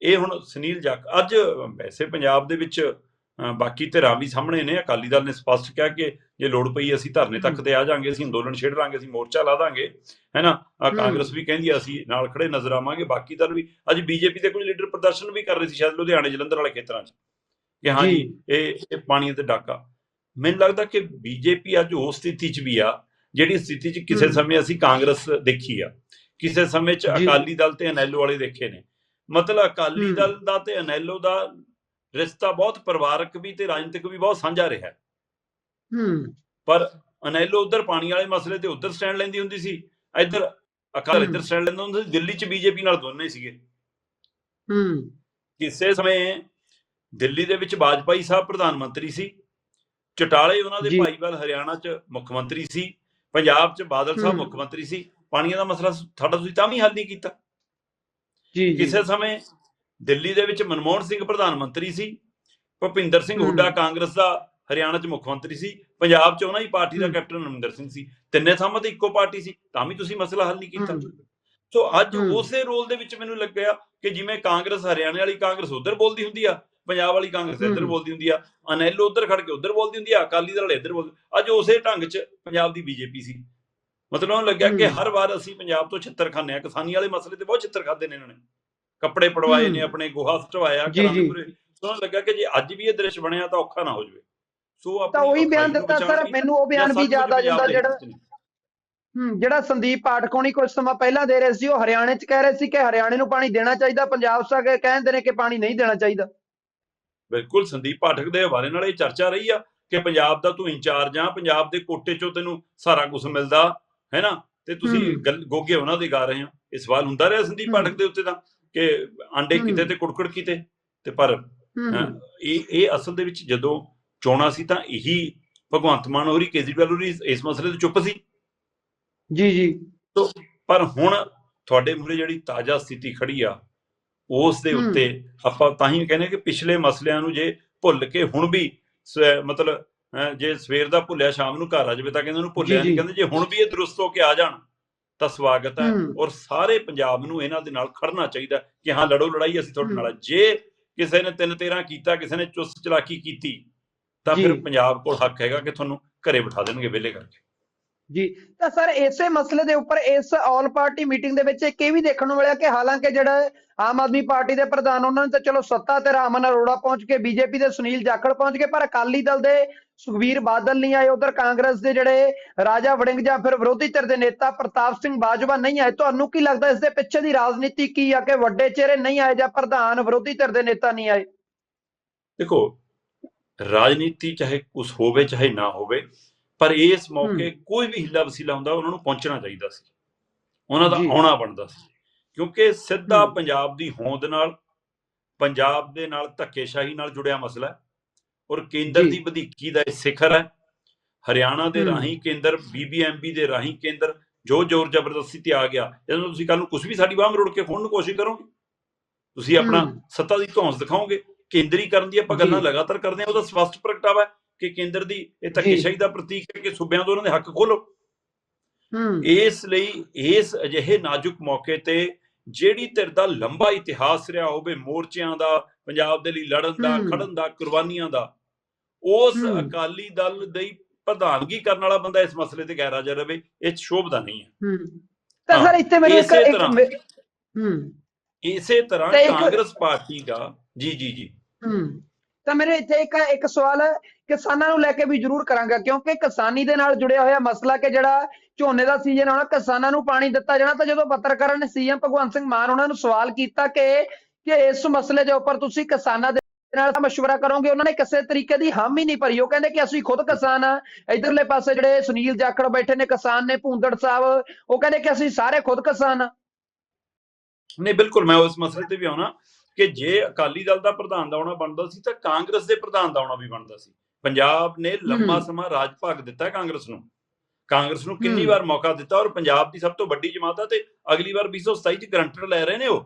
ਇਹ ਹੁਣ ਸੁਨੀਲ ਜੱਕ ਅੱਜ ਵੈਸੇ ਪੰਜਾਬ ਦੇ ਵਿੱਚ ਬਾਕੀ ਧਿਰਾਂ ਵੀ ਸਾਹਮਣੇ ਨੇ ਅਕਾਲੀ ਦਲ ਨੇ ਸਪਸ਼ਟ ਕਿਹਾ ਕਿ ਜੇ ਲੋੜ ਪਈ ਅਸੀਂ ਧਰਨੇ ਤੱਕ। ਤੇ ਆ ਜਾਾਂਗੇ ਅਸੀਂ ਅੰਦੋਲਨ ਛੇੜ ਲਾਂਗੇ ਅਸੀਂ ਮੋਰਚਾ ਲਾ ਦਾਂਗੇ ਹੈਨਾ। ਕਾਂਗਰਸ ਵੀ ਕਹਿੰਦੀ ਆ, ਅਸੀਂ ਨਾਲ ਖੜੇ ਨਜ਼ਰ ਆਵਾਂਗੇ ਬਾਕੀ ਦਲ ਵੀ ਅੱਜ ਬੀਜੇਪੀ ਦੇ ਕੁਝ ਲੀਡਰ ਪ੍ਰਦਰਸ਼ਨ ਵੀ ਕਰ ਰਹੇ ਸੀ ਸ਼ਾਇਦ ਲੁਧਿਆਣੇ ਜਲੰਧਰ ਵਾਲੇ ਖੇਤਰਾਂ 'ਚ ਕਿ ਹਾਂ ਜੀ। ਇਹ ਇਹ ਪਾਣੀ ਤੇ ਡਾਕਾ ਮੈਨੂੰ ਲੱਗਦਾ ਕਿ ਬੀਜੇਪੀ ਅੱਜ ਉਸ ਸਥਿਤੀ 'ਚ ਵੀ ਆ ਜਿਹੜੀ ਸਥਿਤੀ 'ਚ ਕਿਸੇ। ਸਮੇਂ ਅਸੀਂ ਕਾਂਗਰਸ ਦੇਖੀ ਆ ਕਿਸੇ ਸਮੇਂ 'ਚ। ਅਕਾਲੀ ਦਲ ਤੇ ਅਨੈਲੋ ਵਾਲੇ ਦੇਖੇ ਨੇ ਮਤਲਬ ਅਕਾਲੀ। ਦਲ ਦਾ ਤੇ ਅਨੈਲੋ ਦਾ ਰਿਸ਼ਤਾ ਬਹੁਤ ਪਰਿਵਾਰਕ ਵੀ ਤੇ ਰਾਜਨੀਤਿਕ ਵੀ ਬਹੁਤ ਸਾਂਝਾ ਰਿਹਾ ਹੈ। ਹੂੰ ਪਰ ਅਨੈਲੋ ਉਧਰ ਪਾਣੀ ਵਾਲੇ ਮਸਲੇ ਤੇ ਉਧਰ ਸਟੈਂਡ ਲੈਂਦੀ ਹੁੰਦੀ ਸੀ ਇੱਧਰ ਅਕਾਲ। ਇੱਧਰ ਸਟੈਂਡ ਲੈਂਦਾ ਹੁੰਦਾ ਸੀ ਦਿੱਲੀ 'ਚ ਬੀਜੇਪੀ ਨਾਲ ਦੋਨੇ ਸੀਗੇ ਹੂੰ ਕਿਸੇ ਸਮੇਂ ਦਿੱਲੀ ਦੇ ਵਿੱਚ ਵਾਜਪਾਈ ਸਾਹਿਬ ਪ੍ਰਧਾਨ ਮੰਤਰੀ ਸੀ ਚਟਾਲੇ ਉਹਨਾਂ ਦੇ। ਭਾਈਵਾਲ ਹਰਿਆਣਾ 'ਚ ਮੁੱਖ ਮੰਤਰੀ ਸੀ ਪੰਜਾਬ 'ਚ ਬਾਦਲ ਸਾਹਿਬ ਹੂੰ। ਮੁੱਖ ਮੰਤਰੀ ਸੀ ਪਾਣੀਆਂ ਦਾ ਮਸਲਾ ਸਾਡਾ ਤੁਸੀਂ ਤਾਂ ਵੀ ਹੱਲ ਨਹੀਂ ਕੀਤਾ ਜੀ ਜੀ ਕਿਸੇ ਸਮੇਂ ਦਿੱਲੀ ਦੇ ਵਿੱਚ ਮਨਮੋਹਨ ਸਿੰਘ ਪ੍ਰਧਾਨ ਮੰਤਰੀ ਸੀ ਭੁਪਿੰਦਰ ਸਿੰਘ ਹੂੰ। ਹੁੱਡਾ ਕਾਂਗਰਸ ਦਾ ਹਰਿਆਣਾ 'ਚ ਮੁੱਖ ਮੰਤਰੀ ਸੀ ਪੰਜਾਬ 'ਚ ਉਹਨਾਂ ਦੀ ਪਾਰਟੀ ਦਾ ਹੂੰ। ਕੈਪਟਨ ਅਮਰਿੰਦਰ ਸਿੰਘ ਸੀ ਤਿੰਨੇ ਥਾਵਾਂ ਤੇ ਇੱਕੋ ਪਾਰਟੀ ਸੀ ਤਾਂ ਵੀ ਤੁਸੀਂ ਮਸਲਾ ਹੱਲ ਨਹੀਂ ਕੀਤਾ ਹੂੰ। ਸੋ ਅੱਜ ਹੂੰ। ਉਸੇ ਰੋਲ ਦੇ ਵਿੱਚ ਮੈਨੂੰ ਲੱਗਿਆ ਕਿ ਜਿਵੇਂ ਕਾਂਗਰਸ ਹਰਿਆਣੇ ਵਾਲੀ ਕਾਂਗਰਸ ਉਧਰ ਬੋਲਦੀ ਹੁੰਦੀ ਆ ਪੰਜਾਬ ਵਾਲੀ ਕਾਂਗਰਸ ਇੱਧਰ। ਬੋਲਦੀ ਹੁੰਦੀ ਆ ਅਨੈਲੋ ਉਧਰ ਖੜ ਕੇ ਉਧਰ ਬੋਲਦੀ ਹੁੰਦੀ ਆ ਅਕਾਲੀ ਦਲ ਇੱਧਰ ਬੋਲ ਅੱਜ ਉਸੇ ਢੰਗ 'ਚ ਪੰਜਾਬ ਦੀ ਬੀਜੇਪੀ ਸੀ ਮਤਲਬ ਉਹਨੂੰ ਲੱਗਿਆ ਕਿ। ਹਰ ਵਾਰ ਅਸੀਂ ਪੰਜਾਬ ਤੋਂ ਛਿੱਤਰ ਖਾਂਦੇ ਆ ਕਿਸਾਨੀ ਵਾਲੇ ਮਸਲੇ ਤੇ ਬਹੁਤ ਛਿੱਤਰ ਖਾਦੇ ਨੇ ਇਹਨਾਂ ਨੇ ਕੱਪੜੇ ਪੜਵਾਏ ਨੇ। ਆਪਣੇ ਗੋਹਾ ਸਟਵਾਇਆ ਜੀ। ਪੂਰੇ ਉਹਨੂੰ ਲੱਗਾ ਕਿ ਜੇ ਅੱਜ ਵੀ ਇਹ ਦ੍ਰਿਸ਼ ਬਣਿਆ ਤਾਂ ਔਖਾ ਨਾ ਹੋ ਜਾਵੇ ਸੋ ਤਾਂ ਆਪਣੀ ਉਹੀ ਬਿਆਨ ਦਿੱਤਾ ਸਰ ਮੈਨੂੰ ਉਹ ਬਿਆਨ ਵੀ ਯਾਦ ਆ ਜਾਂਦਾ ਜਿਹੜਾ। ਹੂੰ ਜਿਹੜਾ ਸੰਦੀਪ ਪਾਠਕ ਹੋਣੀ ਕੁਝ ਸਮਾਂ ਪਹਿਲਾਂ ਦੇ ਰਹੇ ਸੀ ਉਹ ਹਰਿਆਣੇ 'ਚ ਕਹਿ ਰਹੇ ਸੀ ਕਿ ਹਰਿਆਣੇ ਨੂੰ ਪਾਣੀ ਦੇਣਾ ਚਾਹੀਦਾ ਪੰਜਾਬ ਸਾ ਕਹਿੰਦੇ ਨੇ ਕਿ ਪਾਣੀ ਨਹੀਂ ਦੇਣਾ ਚਾਹੀਦਾ ਬਿਲਕੁਲ ਸੰਦੀਪ ਪਾਠਕ ਦੇ ਹਵਾਲੇ ਨਾਲ ਇਹ ਚਰਚਾ ਰਹੀ ਆ ਕਿ ਪੰਜਾਬ ਦਾ ਤੂੰ ਇੰਚਾਰਜ ਆ ਪੰਜਾਬ ਦੇ ਕੋਟੇ ਚੋਂ ਤੈਨੂੰ ਸਾਰਾ ਕੁਝ ਮਿਲਦਾ ਹੈ ਨਾ ਤੇ ਤੁਸੀਂ ਗੋਗੇ ਉਹਨਾਂ ਦੇ ਗਾ ਰਹੇ ਹੋ। ਇਹ ਸਵਾਲ ਹੁੰਦਾ ਰਿਹਾ ਸੰਦੀਪ। ਪਾਠਕ ਦੇ ਉੱਤੇ ਤਾਂ ਕਿ ਆਂਡੇ। ਕਿਤੇ ਤੇ ਕੁੜਕੜ ਕਿਤੇ? ਤੇ ਪਰ ਇਹ ਇਹ ਅਸਲ ਦੇ ਵਿੱਚ ਜਦੋਂ ਚੋਣਾਂ ਸੀ ਤਾਂ ਇਹੀ ਭਗਵੰਤ ਮਾਨ ਹੋਰੀ ਕੇਜਰੀਵਾਲ ਹੋਰੀ ਇਸ ਮਸਲੇ ਤੇ ਚੁੱਪ ਸੀ। ਜੀ ਜੀ। ਪਰ ਹੁਣ ਤੁਹਾਡੇ ਮੂਹਰੇ ਜਿਹੜੀ ਤਾਜ਼ਾ ਸਥਿਤੀ ਖੜੀ ਆ ਉਸ ਦੇ। ਉੱਤੇ ਆਪਾਂ ਤਾਂ ਹੀ ਕਹਿੰਦੇ ਕਿ ਪਿਛਲੇ ਮਸਲਿਆਂ ਨੂੰ ਜੇ ਭੁੱਲ ਕੇ ਹੁਣ ਵੀ ਮਤਲਬ ਜੇ ਸਵੇਰ ਦਾ ਭੁੱਲਿਆ ਸ਼ਾਮ ਨੂੰ ਘਰ ਆ ਜਾਵੇ ਤਾਂ ਕਹਿੰਦੇ ਉਹਨੂੰ ਭੁੱਲਿਆ ਨਹੀਂ। ਕਹਿੰਦੇ ਜੇ ਹੁਣ ਵੀ ਇਹ ਦਰੁਸਤ ਹੋ ਕੇ ਆ ਜਾਣ ਤਾਂ ਸਵਾਗਤ ਹੈ। ਔਰ ਸਾਰੇ ਪੰਜਾਬ ਨੂੰ ਇਹਨਾਂ ਦੇ ਨਾਲ ਖੜਨਾ ਚਾਹੀਦਾ ਕਿ ਹਾਂ ਲੜੋ ਲੜਾਈ ਅਸੀਂ ਤੁਹਾਡੇ। ਨਾਲ। ਜੇ ਕਿਸੇ ਨੇ ਤਿੰਨ ਤੇਰਾਂ ਕੀਤਾ ਕਿਸੇ ਨੇ ਚੁਸਤ ਚਲਾਕੀ ਕੀਤੀ ਤਾਂ ਫਿਰ। ਪੰਜਾਬ ਕੋਲ ਹੱਕ ਹੈਗਾ ਕਿ ਤੁਹਾਨੂੰ ਘਰੇ ਬਿਠਾ ਦੇਣਗੇ ਵਿਹਲੇ ਕਰਕੇ ਜੀ, ਤਾਂ ਸਰ ਇਸੇ ਮਸਲੇ ਦੇ ਉੱਪਰ ਇਸ ਆਲ ਪਾਰਟੀ ਮੀਟਿੰਗ ਦੇ ਵਿੱਚ ਇੱਕ ਇਹ ਵੀ ਦੇਖਣ ਨੂੰ ਮਿਲਿਆ ਕਿ ਹਾਲਾਂਕਿ ਜਿਹੜਾ ਆਮ ਆਦਮੀ ਪਾਰਟੀ ਦੇ ਪ੍ਰਧਾਨ ਉਹਨਾਂ ਨੇ ਤਾਂ ਚਲੋ ਸੱਤਾ ਤੇ ਰਾਮਨ ਅਰੋੜਾ ਪਹੁੰਚ ਕੇ, ਬੀਜੇਪੀ ਦੇ ਸੁਨੀਲ ਜਾਖੜ ਪਹੁੰਚ ਗਏ, ਪਰ ਅਕਾਲੀ ਦਲ ਦੇ ਸੁਖਬੀਰ ਬਾਦਲ ਨਹੀਂ ਆਏ, ਉਧਰ ਕਾਂਗਰਸ ਦੇ ਜਿਹੜੇ ਰਾਜਾ ਵੜਿੰਗ ਜਾਂ ਫਿਰ ਵਿਰੋਧੀ ਧਿਰ ਦੇ ਨੇਤਾ ਪ੍ਰਤਾਪ ਸਿੰਘ ਬਾਜਵਾ ਨਹੀਂ ਆਏ, ਤੁਹਾਨੂੰ ਕੀ ਲੱਗਦਾ ਇਸ ਦੇ ਪਿੱਛੇ ਦੀ ਰਾਜਨੀਤੀ ਕੀ ਆ ਕਿ ਵੱਡੇ ਚਿਹਰੇ ਨਹੀਂ ਆਏ ਜਾਂ ਪ੍ਰਧਾਨ ਵਿਰੋਧੀ ਧਿਰ ਦੇ ਨੇਤਾ ਨਹੀਂ ਆਏ? ਦੇਖੋ, ਰਾਜਨੀਤੀ ਚਾਹੇ ਕੁਝ ਹੋਵੇ, ਚਾਹੇ ਨਾ ਹੋਵੇ ਪਰ ਇਸ ਮੌਕੇ ਕੋਈ ਵੀ ਹਿੱਲਾ ਵਸੀਲਾ ਹੁੰਦਾ ਉਹਨਾਂ ਨੂੰ ਪਹੁੰਚਣਾ ਚਾਹੀਦਾ ਸੀ ਉਹਨਾਂ ਦਾ। ਆਉਣਾ ਬਣਦਾ ਸੀ ਕਿਉਂਕਿ ਸਿੱਧਾ। ਪੰਜਾਬ ਦੀ ਹੋਂਦ ਨਾਲ ਪੰਜਾਬ ਦੇ ਨਾਲ ਧੱਕੇਸ਼ਾਹੀ ਨਾਲ ਜੁੜਿਆ ਮਸਲਾ ਹੈ ਔਰ ਕੇਂਦਰ। ਦੀ ਵਧੀਕੀ ਦਾ ਇਹ ਸਿਖਰ ਹੈ ਹਰਿਆਣਾ ਦੇ। ਰਾਹੀਂ ਕੇਂਦਰ ਬੀਬੀਐਮਬੀ ਦੇ ਰਾਹੀਂ ਕੇਂਦਰ ਜੋ ਜ਼ੋਰ ਜ਼ਬਰਦਸਤੀ ਤੇ ਆ ਗਿਆ ਜਦੋਂ ਤੁਸੀਂ ਕੱਲ ਨੂੰ ਕੁਝ ਵੀ ਸਾਡੀ ਬਾਹ ਮਰੋੜ ਕੇ ਖੋਣ ਨੂੰ ਕੋਸ਼ਿਸ਼ ਕਰੋਗੇ ਤੁਸੀਂ ਆਪਣਾ। ਸੱਤਾ ਦੀ ਧੌਂਸ ਦਿਖਾਓਗੇ ਕੇਂਦਰੀਕਰਨ ਦੀ ਆਪਾਂ ਗੱਲਾਂ। ਲਗਾਤਾਰ ਕਰਦੇ ਹਾਂ ਉਹਦਾ ਸਪਸ਼ਟ ਪ੍ਰਗਟਾਵਾ ਹੈ ਕਿ ਕੇਂਦਰ ਦੀ ਇਹ ਧੱਕੇਸ਼ਾਹੀ ਦਾ ਪ੍ਰਤੀਕ ਹੈ ਕਿ ਸੂਬਿਆਂ ਤੋਂ ਉਹਨਾਂ ਦੇ ਹੱਕ ਖੋਲੋ। ਹੂੰ। ਇਸ ਲਈ ਇਸ ਅਜਿਹੇ ਨਾਜ਼ੁਕ ਮੌਕੇ ਤੇ ਜਿਹੜੀ ਧਿਰ ਦਾ ਲੰਬਾ ਇਤਿਹਾਸ ਰਿਹਾ ਹੋਵੇ ਮੋਰਚਿਆਂ ਦਾ ਪੰਜਾਬ ਦੇ ਲਈ ਲੜਨ ਦਾ। ਖੜਨ ਦਾ ਕੁਰਬਾਨੀਆਂ ਦਾ ਉਸ। ਅਕਾਲੀ ਦਲ ਦੀ ਪ੍ਰਧਾਨਗੀ ਕਰਨ ਵਾਲਾ ਬੰਦਾ ਇਸ ਮਸਲੇ ਤੇ ਗੈਰ ਹਾਜ਼ਰ ਰਵੇ ਇਹ ਸ਼ੋਭਦਾ ਨਹੀਂ ਹੈ। ਹੂੰ। ਤਾਂ ਸਰ ਇੱਥੇ ਮੈਨੂੰ ਇੱਕ ਇੱਕ ਹੂੰ। ਇਸੇ ਤਰ੍ਹਾਂ ਕਾਂਗਰਸ ਪਾਰਟੀ ਦਾ ਜੀ ਜੀ ਜੀ। ਹੂੰ। ਤਾਂ ਮੇਰੇ ਇੱਥੇ ਇੱਕ ਇੱਕ ਸਵਾਲ ਕਿਸਾਨਾਂ ਨੂੰ ਲੈ ਕੇ ਵੀ ਜ਼ਰੂਰ ਕਰਾਂਗਾ, ਕਿਉਂਕਿ ਕਿਸਾਨੀ ਦੇ ਨਾਲ ਜੁੜਿਆ ਹੋਇਆ ਮਸਲਾ ਕਿ ਜਿਹੜਾ ਝੋਨੇ ਦਾ ਸੀਜ਼ਨ ਆਉਣਾ, ਕਿਸਾਨਾਂ ਨੂੰ ਪਾਣੀ ਦਿੱਤਾ ਜਾਣਾ, ਤਾਂ ਜਦੋਂ ਪੱਤਰਕਾਰਾਂ ਨੇ ਸੀਐਮ ਭਗਵੰਤ ਸਿੰਘ ਮਾਨ ਉਹਨਾਂ ਨੂੰ ਸਵਾਲ ਕੀਤਾ ਕਿ ਕਿ ਇਸ ਮਸਲੇ ਦੇ ਉੱਪਰ ਤੁਸੀਂ ਕਿਸਾਨਾਂ ਦੇ ਨਾਲ ਮਸ਼ਵਰਾ ਕਰੋਗੇ, ਉਹਨਾਂ ਨੇ ਕਿਸੇ ਤਰੀਕੇ ਦੀ ਹਾਮੀ ਨਹੀਂ ਭਰੀ, ਉਹ ਕਹਿੰਦੇ ਕਿ ਅਸੀਂ ਖੁਦ ਕਿਸਾਨ ਆ, ਇਧਰਲੇ ਪਾਸੇ ਜਿਹੜੇ ਸੁਨੀਲ ਜਾਖੜ ਬੈਠੇ ਨੇ ਕਿਸਾਨ ਨੇ, ਭੂੰਦੜ ਸਾਹਿਬ, ਉਹ ਕਹਿੰਦੇ ਕਿ ਅਸੀਂ ਸਾਰੇ ਖੁਦ ਕਿਸਾਨ ਆ। ਨਹੀਂ, ਬਿਲਕੁਲ, ਮੈਂ ਉਸ ਮਸਲੇ ਤੇ ਵੀ ਆਉਣਾ। ਕਿ ਜੇ ਅਕਾਲੀ ਦਲ ਦਾ ਪ੍ਰਧਾਨ ਦਾ ਆਉਣਾ ਬਣਦਾ ਸੀ ਤਾਂ ਕਾਂਗਰਸ ਦੇ ਪ੍ਰਧਾਨ ਦਾ ਆਉਣਾ ਵੀ ਬਣਦਾ ਸੀ ਪੰਜਾਬ ਨੇ ਲੰਮਾ। ਸਮਾਂ ਰਾਜ ਭਾਗ ਦਿੱਤਾ ਕਾਂਗਰਸ ਨੂੰ ਕਾਂਗਰਸ ਨੂੰ ਕਿੰਨੀ। ਵਾਰ ਮੌਕਾ ਦਿੱਤਾ ਔਰ ਪੰਜਾਬ ਦੀ ਸਭ ਤੋਂ ਵੱਡੀ ਜਮਾਤ ਆ ਤੇ ਅਗਲੀ ਵਾਰ 2027 ਚ ਗਰੰਟਰ ਲੈ ਰਹੇ ਨੇ ਉਹ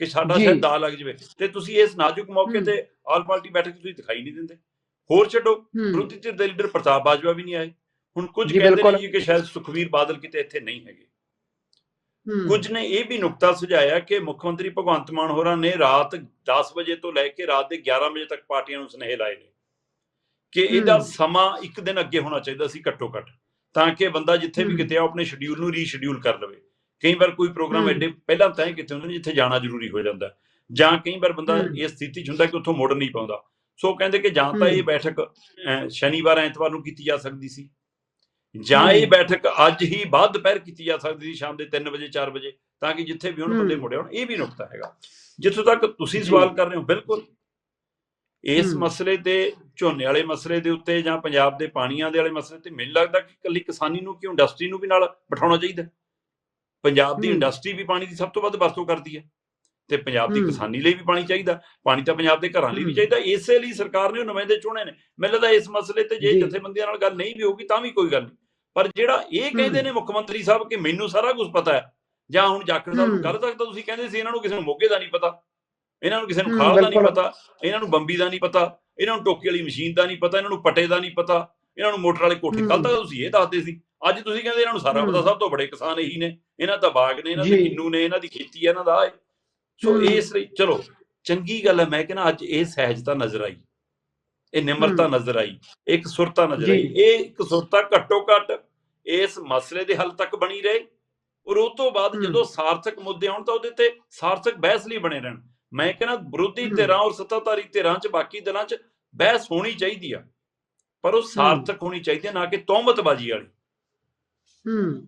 ਕਿ ਸਾਡਾ। ਸ਼ਾਇਦ ਦਾ ਲੱਗ ਜਵੇ ਤੇ ਤੁਸੀਂ ਇਸ ਨਾਜ਼ੁਕ ਮੌਕੇ। ਤੇ ਆਲ ਪਾਰਟੀ ਬੈਠਕ ਤੁਸੀਂ ਦਿਖਾਈ ਨਹੀਂ ਦਿੰਦੇ ਹੋਰ ਛੱਡੋ ਵਿਰੋਧੀ ਧਿਰ ਦੇ ਲੀਡਰ ਪ੍ਰਤਾਪ ਬਾਜਵਾ ਵੀ ਨਹੀਂ ਆਏ ਹੁਣ ਕੁਝ ਕਹਿੰਦੇ। ਨੇ ਕਿ ਸ਼ਾਇਦ ਸੁਖਵੀਰ ਬਾਦਲ ਕਿਤੇ ਇੱਥੇ ਨਹੀਂ ਹੈਗੇ ਕੁਝ ਨੇ ਇਹ ਵੀ ਨੁਕਤਾ ਸੁਝਾਇਆ ਕਿ ਮੁੱਖ ਮੰਤਰੀ ਭਗਵੰਤ ਮਾਨ ਹੋਰਾਂ ਨੇ ਰਾਤ 10 ਵਜੇ ਤੋਂ ਲੈ ਕੇ ਰਾਤ ਦੇ 11 ਵਜੇ ਤੱਕ ਪਾਰਟੀਆਂ ਨੂੰ ਸੁਨੇਹੇ ਲਾਏ ਨੇ ਕਿ ਇਹਦਾ। ਸਮਾਂ ਇੱਕ ਦਿਨ ਅੱਗੇ ਹੋਣਾ ਚਾਹੀਦਾ ਸੀ ਘੱਟੋ ਘੱਟ ਤਾਂ ਕਿ ਬੰਦਾ ਜਿੱਥੇ ਵੀ। ਕਿਤੇ ਆ ਆਪਣੇ ਸ਼ਡਿਊਲ ਨੂੰ ਰੀਸ਼ਡਿਊਲ ਕਰ ਲਵੇ ਕਈ ਵਾਰ ਕੋਈ ਪ੍ਰੋਗਰਾਮ। ਐਡੇ ਪਹਿਲਾਂ ਤੈਅ ਕੀਤੇ ਹੁੰਦੇ ਨੇ ਜਿੱਥੇ ਜਾਣਾ ਜ਼ਰੂਰੀ ਹੋ ਜਾਂਦਾ। ਜਾਂ ਕਈ ਵਾਰ ਬੰਦਾ ਹੂੰ। ਇਸ ਸਥਿਤੀ 'ਚ ਹੁੰਦਾ ਕਿ ਉੱਥੋਂ ਮੁੜ ਨਹੀਂ ਪਾਉਂਦਾ ਸੋ ਕਹਿੰਦੇ ਕਿ ਜਾਂ ਤਾਂ। ਇਹ ਬੈਠਕ ਸ਼ਨੀਵਾਰ ਐਤਵਾਰ ਨੂੰ ਕੀਤੀ ਜਾ ਸਕਦੀ ਸੀ ਜਾਂ। ਇਹ ਬੈਠਕ ਅੱਜ ਹੀ ਬਾਅਦ ਦੁਪਹਿਰ ਕੀਤੀ ਜਾ ਸਕਦੀ ਸੀ ਸ਼ਾਮ ਦੇ 3 ਵਜੇ 4 ਵਜੇ ਤਾਂ ਕਿ ਜਿੱਥੇ ਵੀ ਹੁਣ। ਬੰਦੇ ਮੁੜੇ ਹੋਣ ਇਹ ਵੀ ਨੁਕਤਾ ਹੈਗਾ ਜਿੱਥੋਂ ਤੱਕ ਤੁਸੀਂ। ਸਵਾਲ ਕਰ ਰਹੇ ਹੋ ਬਿਲਕੁਲ ਇਸ। ਮਸਲੇ ਤੇ ਝੋਨੇ ਵਾਲੇ ਮਸਲੇ ਦੇ ਉੱਤੇ ਜਾਂ ਪੰਜਾਬ ਦੇ ਪਾਣੀਆਂ ਦੇ ਵਾਲੇ ਮਸਲੇ ਤੇ ਮੈਨੂੰ ਲੱਗਦਾ ਕਿ ਇਕੱਲੀ ਕਿਸਾਨੀ ਨੂੰ ਕਿਉਂ ਇੰਡਸਟਰੀ ਨੂੰ ਵੀ ਨਾਲ ਬਿਠਾਉਣਾ ਚਾਹੀਦਾ ਪੰਜਾਬ ਦੀ। ਇੰਡਸਟਰੀ ਵੀ ਪਾਣੀ ਦੀ ਸਭ ਤੋਂ ਵੱਧ ਵਰਤੋਂ ਕਰਦੀ ਹੈ ਤੇ ਪੰਜਾਬ ਦੀ। ਕਿਸਾਨੀ ਲਈ ਵੀ ਪਾਣੀ ਚਾਹੀਦਾ ਪਾਣੀ ਤਾਂ ਪੰਜਾਬ ਦੇ ਘਰਾਂ ਲਈ ਵੀ। ਚਾਹੀਦਾ ਇਸੇ ਲਈ ਸਰਕਾਰ ਨੇ ਉਹ ਨੁਮਾਇੰਦੇ ਚੁਣੇ ਨੇ ਮੈਨੂੰ ਲੱਗਦਾ ਇਸ ਮਸਲੇ ਤੇ ਜੀ। ਜਥੇਬੰਦੀਆਂ ਨਾਲ ਗੱਲ ਨਹੀਂ ਵੀ ਹੋਊਗੀ ਤਾਂ ਵੀ ਕੋਈ ਗੱਲ ਨਹੀਂ ਪਰ ਜਿਹੜਾ ਇਹ ਕਹਿੰਦੇ ਨੇ ਮੁੱਖ ਮੰਤਰੀ ਸਾਹਿਬ ਕਿ ਮੈਨੂੰ ਸਾਰਾ ਕੁਝ ਪਤਾ ਹੈ ਜਾਂ ਹੁਣ ਜਾਖੜ ਸਾਹਿਬ ਨੂੰ ਹੂੰ। ਕਰ ਸਕਦਾ ਤੁਸੀਂ ਕਹਿੰਦੇ ਸੀ ਇਹਨਾਂ ਨੂੰ ਕਿਸੇ ਨੂੰ ਮੋਗੇ ਦਾ ਨਹੀਂ ਪਤਾ ਇਹਨਾਂ ਨੂੰ ਕਿਸੇ ਨੂੰ ਖਾਲ ਦਾ ਨਹੀਂ। ਪਤਾ ਇਹਨਾਂ ਨੂੰ ਬੰਬੀ ਦਾ ਨਹੀਂ ਪਤਾ ਇਹਨਾਂ ਨੂੰ ਟੋਕੇ ਵਾਲੀ ਮਸ਼ੀਨ ਦਾ ਨਹੀਂ ਪਤਾ ਇਹਨਾਂ ਨੂੰ ਪਟੇ ਦਾ ਨਹੀਂ ਪਤਾ ਇਹਨਾਂ ਨੂੰ ਮੋਟਰ ਵਾਲੇ ਕੋਠੇ ਕੱਲ। ਤੱਕ ਤੁਸੀਂ ਇਹ ਦੱਸਦੇ ਸੀ ਅੱਜ ਤੁਸੀਂ ਕਹਿੰਦੇ ਇਹਨਾਂ ਨੂੰ ਸਾਰਾ। ਪਤਾ ਸਭ ਤੋਂ ਬੜੇ ਕਿਸਾਨ ਇਹੀ ਨੇ ਇਹਨਾਂ ਦਾ ਬਾਗ ਨੇ ਇਹਨਾਂ ਦੇ। ਕਿੰਨੂ ਨੇ ਇਹਨਾਂ ਦੀ ਖੇਤੀ ਹੈ ਇਹਨਾਂ ਦਾ ਸੋ। ਇਸ ਲਈ ਚਲੋ ਚੰਗੀ ਗੱਲ ਹੈ ਮੈਂ ਕਹਿੰਦਾ ਅੱਜ ਇਹ ਸਹਿਜਤਾ ਨਜ਼ਰ ਆਈ ਇਹ ਨਿਮਰਤਾ। ਨਜ਼ਰ ਆਈ ਇੱਕ ਸੁਰਤਾ ਨਜ਼ਰ। ਆਈ ਇਹ ਇੱਕ ਸੁਰਤਾ ਘੱਟੋ ਘੱਟ ਇਸ ਮਸਲੇ ਦੇ ਹੱਲ ਤੱਕ ਬਣੀ ਰਹੇ ਔਰ ਉਸ ਤੋਂ ਬਾਅਦ। ਜਦੋਂ ਸਾਰਥਕ ਮੁੱਦੇ ਆਉਣ ਤਾਂ ਉਹਦੇ ਤੇ ਸਾਰਥਕ ਬਹਿਸ ਲਈ ਬਣੇ ਰਹਿਣ ਮੈਂ ਕਹਿੰਦਾ ਵਿਰੋਧੀ। ਧਿਰਾਂ ਔਰ ਸੱਤਾਧਾਰੀ ਧਿਰਾਂ 'ਚ ਬਾਕੀ ਦਲਾਂ 'ਚ ਬਹਿਸ ਹੋਣੀ ਚਾਹੀਦੀ ਆ ਪਰ ਉਹ ਸਾਰਥਕ ਹੋਣੀ ਚਾਹੀਦੀ ਆ ਨਾ ਕਿ ਤੋਮਤਬਾਜ਼ੀ ਵਾਲੀ ਹੂੰ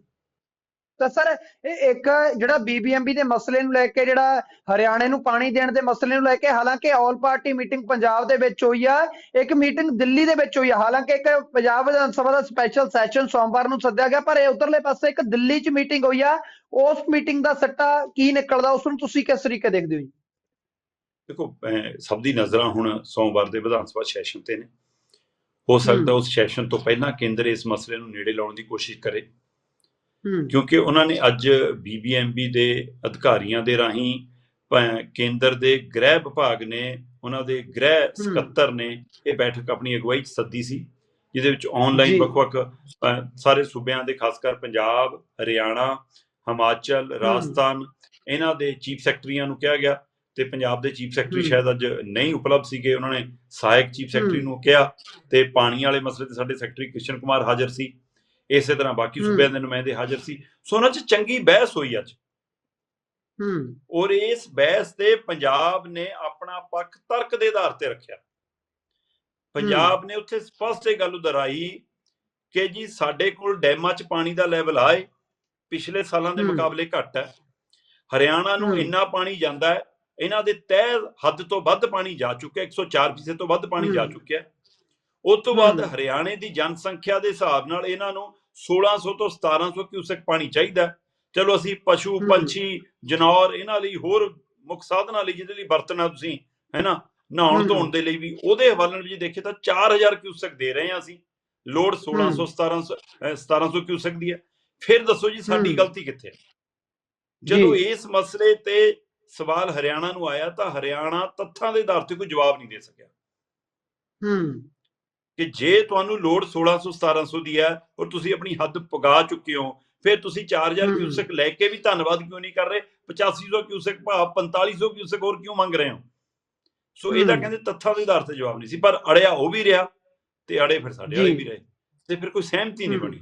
ਤਾਂ ਸਰ ਇਹ ਇੱਕ ਜਿਹੜਾ ਬੀਬੀਐਮਬੀ ਦੇ ਮਸਲੇ ਨੂੰ ਲੈ ਕੇ ਜਿਹੜਾ ਹਰਿਆਣੇ ਨੂੰ ਪਾਣੀ ਦੇਣ ਦੇ ਮਸਲੇ ਨੂੰ ਲੈ ਕੇ ਹਾਲਾਂਕਿ ਆਲ ਪਾਰਟੀ ਮੀਟਿੰਗ ਪੰਜਾਬ ਦੇ ਵਿੱਚ ਹੋਈ ਆ ਇੱਕ ਮੀਟਿੰਗ ਦਿੱਲੀ ਦੇ ਵਿੱਚ ਹੋਈ ਆ। ਹਾਲਾਂਕਿ ਇੱਕ ਪੰਜਾਬ ਵਿਧਾਨ ਸਭਾ ਦਾ ਸਪੈਸ਼ਲ ਸੈਸ਼ਨ ਸੋਮਵਾਰ ਨੂੰ ਸੱਦਿਆ ਗਿਆ ਪਰ ਇਹ ਉਧਰਲੇ ਪਾਸੇ ਇੱਕ ਦਿੱਲੀ 'ਚ ਮੀਟਿੰਗ ਹੋਈ ਆ। ਉਸ ਮੀਟਿੰਗ ਦਾ ਸੱਟਾ ਕੀ ਨਿਕਲਦਾ ਉਸ ਨੂੰ ਤੁਸੀਂ ਕਿਸ ਤਰੀਕੇ ਦੇਖਦੇ ਹੋ ਜੀ? ਦੇਖੋ ਸਭ ਦੀ ਨਜ਼ਰਾਂ ਹੁਣ ਸੋਮਵਾਰ ਦੇ ਵਿਧਾਨ ਸਭਾ ਸੈਸ਼ਨ ਤੇ ਨੇ। ਹੋ ਸਕਦਾ ਉਸ ਸੈਸ਼ਨ ਤੋਂ ਪਹਿਲਾਂ ਕੇਂਦਰ ਇਸ ਮਸਲੇ ਨੂੰ ਨੇੜੇ ਲਾਉਣ ਦੀ ਕੋਸ਼ਿਸ਼ ਕਰੇ। ਕਿਉਂਕਿ ਉਹਨਾਂ ਨੇ ਅੱਜ ਬੀਬੀਐਮਬੀ ਦੇ ਅਧਿਕਾਰੀਆਂ ਦੇ ਰਾਹੀਂ ਕੇਂਦਰ ਦੇ ਗ੍ਰਹਿ ਵਿਭਾਗ ਨੇ ਉਹਨਾਂ ਦੇ ਗ੍ਰਹਿ ਸਕੱਤਰ ਨੇ ਇਹ ਬੈਠਕ ਆਪਣੀ ਅਗਵਾਈ 'ਚ ਸੱਦੀ ਸੀ ਜਿਹਦੇ ਵਿੱਚ। ਆਨਲਾਈਨ ਵੱਖ-ਵੱਖ ਸਾਰੇ ਸੂਬਿਆਂ ਦੇ ਖਾਸ ਕਰ ਪੰਜਾਬ ਹਰਿਆਣਾ ਹਿਮਾਚਲ ਰਾਜਸਥਾਨ ਇਹਨਾਂ ਦੇ ਚੀਫ ਸੈਕਟਰੀਆਂ ਨੂੰ ਕਿਹਾ ਗਿਆ ਤੇ ਪੰਜਾਬ ਦੇ ਚੀਫ ਸੈਕਟਰੀ। ਸ਼ਾਇਦ ਅੱਜ ਨਹੀਂ ਉਪਲਬਧ ਸੀਗੇ ਉਹਨਾਂ ਨੇ ਸਹਾਇਕ ਚੀਫ ਸੈਕਟਰੀ। ਨੂੰ ਕਿਹਾ ਤੇ ਪਾਣੀ ਵਾਲੇ ਮਸਲੇ ਤੇ ਸਾਡੇ ਸੈਕਟਰੀ ਕ੍ਰਿਸ਼ਨ ਕੁਮਾਰ ਹਾਜ਼ਰ ਸੀ ਇਸੇ ਤਰ੍ਹਾਂ ਬਾਕੀ। ਸੂਬਿਆਂ ਦੇ ਨੁਮਾਇੰਦੇ ਹਾਜ਼ਰ ਸੀ ਸੋ ਉਹਨਾਂ 'ਚ ਚੰਗੀ ਬਹਿਸ ਹੋਈ ਅੱਜ ਹੂੰ ਔਰ ਇਸ ਬਹਿਸ ਤੇ ਪੰਜਾਬ ਨੇ ਆਪਣਾ ਪੱਖ ਤਰਕ ਦੇ ਆਧਾਰ ਤੇ ਰੱਖਿਆ ਪੰਜਾਬ ਨੇ ਉੱਥੇ ਸਪਸ਼ਟ ਇਹ ਗੱਲ ਦੁਹਰਾਈ ਕਿ ਜੀ ਸਾਡੇ ਕੋਲ ਡੈਮਾਂ 'ਚ ਪਾਣੀ ਦਾ ਲੈਵਲ ਆਏ ਪਿਛਲੇ ਸਾਲਾਂ ਦੇ। ਮੁਕਾਬਲੇ ਘੱਟ ਹੈ ਹਰਿਆਣਾ ਨੂੰ। ਇੰਨਾ ਪਾਣੀ ਜਾਂਦਾ ਹੈ ਇਹਨਾਂ ਦੇ ਤਹਿ ਹੱਦ ਤੋਂ ਵੱਧ ਪਾਣੀ ਜਾ ਚੁੱਕਿਆ 104 ਫੀਸਦ ਤੋਂ ਵੱਧ ਪਾਣੀ ਜਾ ਹੂੰ। ਉਸ ਤੋਂ ਬਾਅਦ। ਹਰਿਆਣੇ ਦੀ ਜਨਸੰਖਿਆ ਦੇ ਹਿਸਾਬ ਨਾਲ ਇਹਨਾਂ ਨੂੰ 1600 ਤੋਂ 1700 ਕਿਊਸੈਕ ਪਾਣੀ ਚਾਹੀਦਾ। ਚਲੋ ਅਸੀਂ ਪਸ਼ੂ। ਪੰਛੀ ਜਨੌਰ ਇਹਨਾਂ ਲਈ ਹੋਰ ਮੁੱਖ ਸਾਧਨਾਂ ਲਈ ਜਿਹਦੇ ਲਈ ਵਰਤਣਾ ਤੁਸੀਂ ਹੈਨਾ ਨਹਾਉਣ। ਧੋਣ ਦੇ ਲਈ ਵੀ ਉਹਦੇ ਹਵਾਲੇ ਨਾਲ ਵੀ ਜੇ ਦੇਖੇ ਤਾਂ 4000 ਕਿਊਸੈਕ ਦੇ ਰਹੇ ਹਾਂ ਅਸੀਂ ਲੋਡ 1600 1700 ਅਹ 1700 ਕਿਊਸੈਕ ਦੀ ਹੈ ਫਿਰ ਦੱਸੋ ਜੀ ਸਾਡੀ। ਗਲਤੀ ਕਿੱਥੇ ਹੈ ਜਦੋਂ ਇਸ ਮਸਲੇ ਤੇ ਸਵਾਲ ਹਰਿਆਣਾ ਨੂੰ ਆਇਆ ਤਾਂ ਹਰਿਆਣਾ ਤੱਥਾਂ ਦੇ ਆਧਾਰ ਤੇ ਕੋਈ ਜਵਾਬ ਨਹੀਂ ਦੇ ਸਕਿਆ ਹੂੰ ਕਿ ਜੇ ਤੁਹਾਨੂੰ ਲੋਡ 1600 1700 ਦੀ ਹੈ ਔਰ ਤੁਸੀਂ ਆਪਣੀ ਹੱਦ ਪੁਗਾ ਚੁੱਕੇ ਹੋ ਫਿਰ ਤੁਸੀਂ 4000 ਹੂੰ। ਕਿਊਸੈਕ ਲੈ ਕੇ ਵੀ ਧੰਨਵਾਦ ਕਿਉਂ ਨਹੀਂ ਕਰ ਰਹੇ 8500 ਕਿਊਸੈਕ ਭਾਵ 4500 ਕਿਊਸੈਕ ਹੋਰ ਕਿਉਂ ਮੰਗ ਰਹੇ ਹੋ ਸੋ ਇਹਦਾ। ਕਹਿੰਦੇ ਤੱਥਾਂ ਦੇ ਆਧਾਰ ਤੇ ਜਵਾਬ ਨਹੀਂ ਸੀ ਪਰ ਅੜਿਆ ਉਹ ਵੀ ਰਿਹਾ ਤੇ ਅੜੇ ਫਿਰ ਸਾਡੇ ਵਾਲੇ। ਵੀ ਰਹੇ ਤੇ ਫਿਰ ਕੋਈ ਸਹਿਮਤੀ ਨਹੀਂ। ਬਣੀ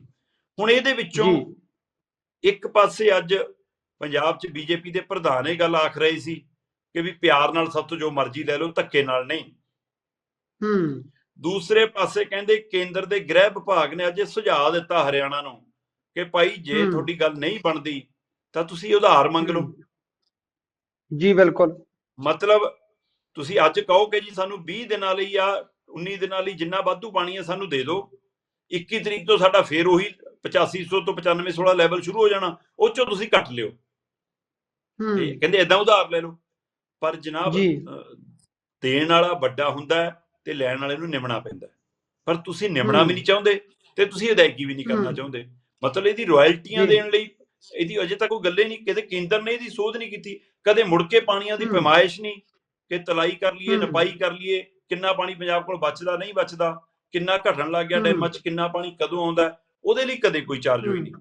ਹੁਣ ਇਹਦੇ ਵਿੱਚੋਂ ਇੱਕ ਪਾਸੇ ਅੱਜ ਪੰਜਾਬ 'ਚ ਬੀਜੇਪੀ ਦੇ ਪ੍ਰਧਾਨ ਇਹ ਗੱਲ ਆਖ ਰਹੇ ਸੀ ਕਿ ਵੀ ਪਿਆਰ ਨਾਲ ਸਭ ਤੋਂ ਜੋ ਮਰਜ਼ੀ ਲੈ ਲਓ ਧੱਕੇ ਨਾਲ ਨਹੀਂ ਹੂੰ ਦੂਸਰੇ ਪਾਸੇ ਕਹਿੰਦੇ ਕੇਂਦਰ ਦੇ ਗ੍ਰਹਿ ਵਿਭਾਗ ਨੇ ਅੱਜ ਇਹ ਸੁਝਾਅ ਦਿੱਤਾ ਹਰਿਆਣਾ ਨੂੰ ਕਿ ਭਾਈ ਜੇ। ਤੁਹਾਡੀ ਗੱਲ ਨਹੀਂ ਬਣਦੀ ਤਾਂ ਤੁਸੀਂ ਉਧਾਰ ਮੰਗ ਲਓ। ਜੀ ਬਿਲਕੁਲ। ਮਤਲਬ ਤੁਸੀਂ ਅੱਜ ਕਹੋ ਕਿ ਜੀ ਸਾਨੂੰ 20 ਦਿਨਾਂ ਲਈ ਜਾਂ 19 ਦਿਨਾਂ ਲਈ ਜਿੰਨਾ ਵਾਧੂ ਪਾਣੀ ਹੈ ਸਾਨੂੰ ਦੇ ਦਿਓ। 21 ਤਰੀਕ ਤੋਂ ਸਾਡਾ ਫੇਰ ਉਹੀ 8500 ਤੋਂ 9516 ਲੈਵਲ ਸ਼ੁਰੂ ਹੋ ਜਾਣਾ ਉਹ ਚੋਂ ਤੁਸੀਂ ਕੱਟ ਲਿਓ। ਹੂੰ। ਤੇ ਕਹਿੰਦੇ ਇਦਾਂ ਉਧਾਰ ਲੈ ਲਓ। ਪਰ ਜਨਾਬ ਦੇਣ ਵਾਲਾ ਵੱਡਾ ਹੁੰਦਾ ਹੈ ਤੇ ਲੈਣ ਵਾਲੇ ਨੂੰ ਨਿਮਣਾ ਪੈਂਦਾ। ਪਰ ਤੁਸੀਂ ਨਿਮਣਾ। ਵੀ ਨਹੀਂ ਚਾਹੁੰਦੇ ਤੇ ਤੁਸੀਂ ਅਦਾਇਗੀ ਵੀ ਨਹੀਂ ਕਰਨਾ। ਚਾਹੁੰਦੇ ਮਤਲਬ ਇਹਦੀ ਰਾਇਲਟੀਆਂ। ਦੇਣ ਲਈ ਇਹਦੀ ਅਜੇ ਤੱਕ ਕੋਈ ਗੱਲੇ ਨਹੀਂ ਕਿਤੇ ਕੇਂਦਰ ਨੇ ਇਹਦੀ ਸੋਧ ਨਹੀਂ ਕੀਤੀ ਕਦੇ ਮੁੜ ਕੇ ਪਾਣੀਆਂ ਦੀ। ਪਮਾਇਸ਼ ਨਹੀਂ ਕਿ ਤਲਾਈ ਕਰ ਲਈਏ। ਨਪਾਈ ਕਰ ਲਈਏ ਕਿੰਨਾ ਪਾਣੀ ਪੰਜਾਬ ਕੋਲ ਬਚਦਾ ਨਹੀਂ ਬਚਦਾ ਕਿੰਨਾ ਘਟਣ ਲੱਗ ਗਿਆ। ਡੈਮਾਂ 'ਚ ਕਿੰਨਾ ਪਾਣੀ ਕਦੋਂ ਆਉਂਦਾ ਉਹਦੇ ਲਈ ਕਦੇ ਕੋਈ ਚਾਰਜ ਹੋਈ। ਨਹੀਂ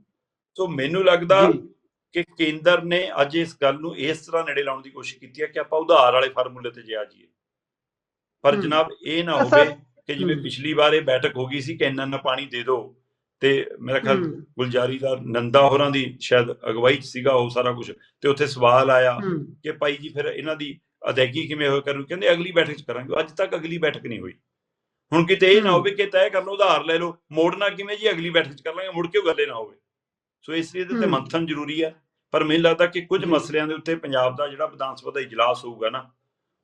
ਸੋ ਮੈਨੂੰ ਲੱਗਦਾ ਕਿ ਕੇਂਦਰ ਨੇ ਅੱਜ ਇਸ ਗੱਲ ਨੂੰ ਇਸ ਤਰ੍ਹਾਂ ਨੇੜੇ ਲਾਉਣ ਦੀ ਕੋਸ਼ਿਸ਼ ਕੀਤੀ ਹੈ ਕਿ ਆਪਾਂ ਉਧਾਰ ਵਾਲੇ ਫਾਰਮੂਲੇ ਤੇ ਜਾ ਜਾਈਏ ਪਰ। ਜਨਾਬ ਇਹ ਨਾ ਹੋਵੇ ਕਿ ਜਿਵੇਂ। ਪਿਛਲੀ ਵਾਰ ਇਹ ਬੈਠਕ ਹੋ ਗਈ ਸੀ ਕਿ ਇੰਨਾ ਇੰਨਾ ਪਾਣੀ ਦੇ ਦਿਓ ਤੇ ਮੇਰਾ ਖਿਆਲ ਗੁਲਜਾਰੀ ਦਾ ਨੰਦਾ ਹੋਰਾਂ ਦੀ ਸ਼ਾਇਦ ਅਗਵਾਈ ਚ ਸੀਗਾ ਉਹ ਸਾਰਾ ਕੁਝ ਤੇ ਉੱਥੇ ਸਵਾਲ ਆਇਆ ਕਿ ਭਾਈ ਜੀ ਫਿਰ ਇਹਨਾਂ ਦੀ ਅਦਾਇਗੀ ਕਿਵੇਂ ਹੋਇਆ ਕਰੂ ਕਹਿੰਦੇ ਅਗਲੀ ਬੈਠਕ ਚ ਕਰਾਂਗੇ ਅੱਜ ਤੱਕ ਅਗਲੀ ਬੈਠਕ ਨਹੀਂ ਹੋਈ ਹੁਣ ਕਿਤੇ ਇਹ ਨਾ। ਹੋਵੇ ਕਿ ਤੈਅ ਕਰ ਲਓ ਉਧਾਰ ਲੈ ਲਓ ਮੋੜਨਾ ਕਿਵੇਂ ਜੀ ਅਗਲੀ ਬੈਠਕ ਚ ਕਰ ਲਾਂਗੇ ਮੁੜ ਕੇ ਉਹ ਗੱਲੇ ਨਾ ਹੋਵੇ ਸੋ ਇਸ ਲਈ ਇਹਦੇ ਤੇ। ਮੰਥਨ ਜ਼ਰੂਰੀ ਹੈ ਪਰ ਮੈਨੂੰ ਲੱਗਦਾ ਕਿ ਕੁਝ। ਮਸਲਿਆਂ ਦੇ ਉੱਤੇ ਪੰਜਾਬ ਦਾ ਜਿਹੜਾ ਵਿਧਾਨ ਸਭਾ ਦਾ ਇਜਲਾਸ ਹੋਊਗਾ ਨਾ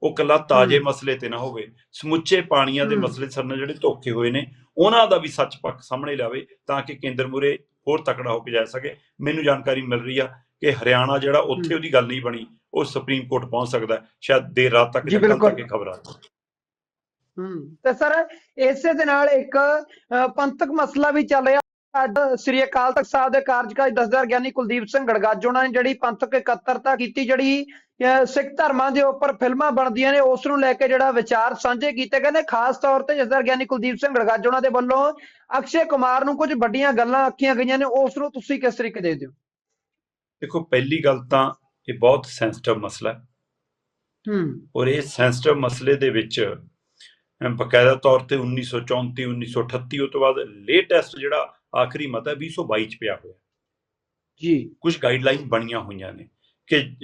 ਉਹ ਕੱਲਾ ਤਾਜ਼ੇ। ਮਸਲੇ ਤੇ ਨਾ ਹੋਵੇ ਸਮੁੱਚੇ ਪਾਣੀਆਂ ਦੇ। ਮਸਲੇ ਸਰ ਨਾਲ ਜਿਹੜੇ ਧੋਖੇ ਹੋਏ ਨੇ ਉਹਨਾਂ ਦਾ ਵੀ ਸੱਚ ਪੱਖ ਸਾਹਮਣੇ ਲਿਆਵੇ ਤਾਂ ਕਿ ਕੇਂਦਰ ਮੁਰੇ ਹੋਰ ਤਕੜਾ ਹੋ ਕੇ ਜਾ ਸਕੇ ਮੈਨੂੰ ਜਾਣਕਾਰੀ ਮਿਲ ਰਹੀ ਆ ਕਿ ਹਰਿਆਣਾ ਜਿਹੜਾ ਉੱਥੇ। ਉਹਦੀ ਗੱਲ ਨਹੀਂ ਬਣੀ ਉਹ ਸੁਪਰੀਮ ਕੋਰਟ ਪਹੁੰਚ ਸਕਦਾ। ਸ਼ਾਇਦ ਦੇਰ ਰਾਤ ਤੱਕ ਜੀ, ਬਿਲਕੁਲ। ਤੱਕ ਖਬਰ ਆ ਹੂੰ ਤੇ ਸਰ ਇਸੇ ਦੇ ਨਾਲ ਇੱਕ ਪੰਥਕ ਮਸਲਾ ਵੀ ਚੱਲ ਰਿਹਾ ਅੱਜ ਸ੍ਰੀ ਅਕਾਲ ਤਖਤ ਸਾਹਿਬ ਦੇ ਕਾਰਜਕਾਰੀ ਦਸਦਾਰ ਗਿਆਨੀ ਕੁਲਦੀਪ ਸਿੰਘ ਗੜਗਾਜ ਉਹਨਾਂ ਨੇ ਜਿਹੜੀ ਪੰਥਕ ਇਕੱਤਰਤਾ ਕੀਤੀ ਜਿਹੜੀ ਸਿੱਖ ਧਰਮਾਂ ਦੇ ਉੱਪਰ ਫਿਲਮਾਂ ਬਣਦੀਆਂ ਨੇ ਉਸ ਨੂੰ ਲੈ ਕੇ ਜਿਹੜਾ ਵਿਚਾਰ ਸਾਂਝੇ ਕੀਤੇ ਗਏ ਨੇ। ਖਾਸ ਤੌਰ ਤੇ ਜਸਦਾਰ ਗਿਆਨੀ ਕੁਲਦੀਪ ਸਿੰਘ ਗੜਗਾਜ ਉਹਨਾਂ ਦੇ ਵੱਲੋਂ ਅਕਸ਼ੇ ਕੁਮਾਰ ਨੂੰ ਕੁਝ ਵੱਡੀਆਂ ਗੱਲਾਂ ਆਖੀਆਂ ਗਈਆਂ ਨੇ ਉਸ ਨੂੰ ਤੁਸੀਂ ਕਿਸ ਤਰੀਕੇ ਦੇਖਦੇ ਹੋ ਦੇਖੋ ਪਹਿਲੀ ਗੱਲ ਤਾਂ ਇਹ ਬਹੁਤ ਸੈਂਸਿਟਿਵ ਮਸਲਾ ਹੈ। ਹੂੰ। ਔਰ ਇਹ ਸੈਂਸਿਟਿਵ ਮਸਲੇ ਦੇ ਵਿੱਚ ਬਕਾਇਦਾ ਤੌਰ ਤੇ 1934 1938 ਉਸ ਤੋਂ ਬਾਅਦ ਲੇਟੈਸਟ ਜਿਹੜਾ ਆਖਰੀ ਮਤ ਹੈ 2022 ਚ ਪਿਆ ਹੋਇਆ ਜੀ ਕੁਝ ਗਾਈਡਲਾਈਨ ਬਣੀਆਂ ਹੋਈਆਂ ਨੇ ਕਿ।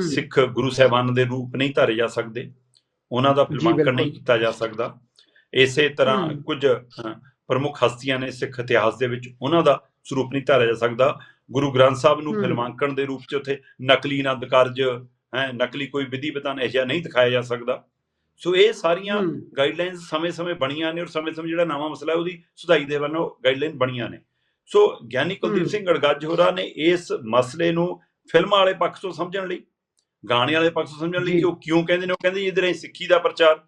ਸਿੱਖ ਗੁਰੂ ਸਾਹਿਬਾਨ ਦੇ ਰੂਪ ਨਹੀਂ ਧਾਰੇ ਜਾ ਸਕਦੇ ਉਹਨਾਂ ਦਾ ਫਿਲਮਾਂਕਣ। ਨਹੀਂ ਕੀਤਾ ਜਾ ਸਕਦਾ ਇਸੇ ਤਰ੍ਹਾਂ। ਕੁਝ ਪ੍ਰਮੁੱਖ ਹਸਤੀਆਂ ਨੇ ਸਿੱਖ ਇਤਿਹਾਸ ਦੇ ਵਿੱਚ ਉਹਨਾਂ ਦਾ ਸਰੂਪ ਨਹੀਂ ਧਾਰਿਆ ਜਾ ਸਕਦਾ ਗੁਰੂ ਗ੍ਰੰਥ ਸਾਹਿਬ ਨੂੰ। ਫਿਲਮਾਂਕਣ ਦੇ ਰੂਪ ਚ ਉੱਥੇ ਨਕਲੀ ਆਨੰਦ ਕਾਰਜ ਹੈ ਨਕਲੀ ਕੋਈ ਵਿਧੀ ਵਿਧਾਨ ਅਜਿਹਾ ਨਹੀਂ ਦਿਖਾਇਆ ਜਾ ਸਕਦਾ ਸੋ ਇਹ ਸਾਰੀਆਂ ਗਾਈਡਲਾਈਨਸ ਸਮੇਂ-ਸਮੇਂ ਬਣੀਆਂ ਨੇ ਔਰ ਸਮੇਂ-ਸਮੇਂ ਜਿਹੜਾ ਨਵਾਂ ਮਸਲਾ ਹੈ ਉਹਦੀ ਸੁਧਾਈ ਦੇ ਵੱਲੋਂ ਗਾਈਡਲਾਈਨ ਬਣੀਆਂ ਨੇ ਸੋ ਗਿਆਨੀ ਕੁਲਦੀਪ। ਸਿੰਘ ਗੜਗੱਜ ਹੋਰਾਂ ਨੇ ਇਸ ਮਸਲੇ ਨੂੰ ਫਿਲਮਾਂ ਵਾਲੇ ਪੱਖ ਤੋਂ ਸਮਝਣ ਲਈ ਗਾਣੇ ਵਾਲੇ ਪੱਖ ਤੋਂ ਸਮਝਣ ਲਈ। ਕਿ ਉਹ ਕਿਉਂ ਕਹਿੰਦੇ ਨੇ ਉਹ ਕਹਿੰਦੇ ਇਹਦੇ ਰਾਹੀਂ ਸਿੱਖੀ ਦਾ ਪ੍ਰਚਾਰ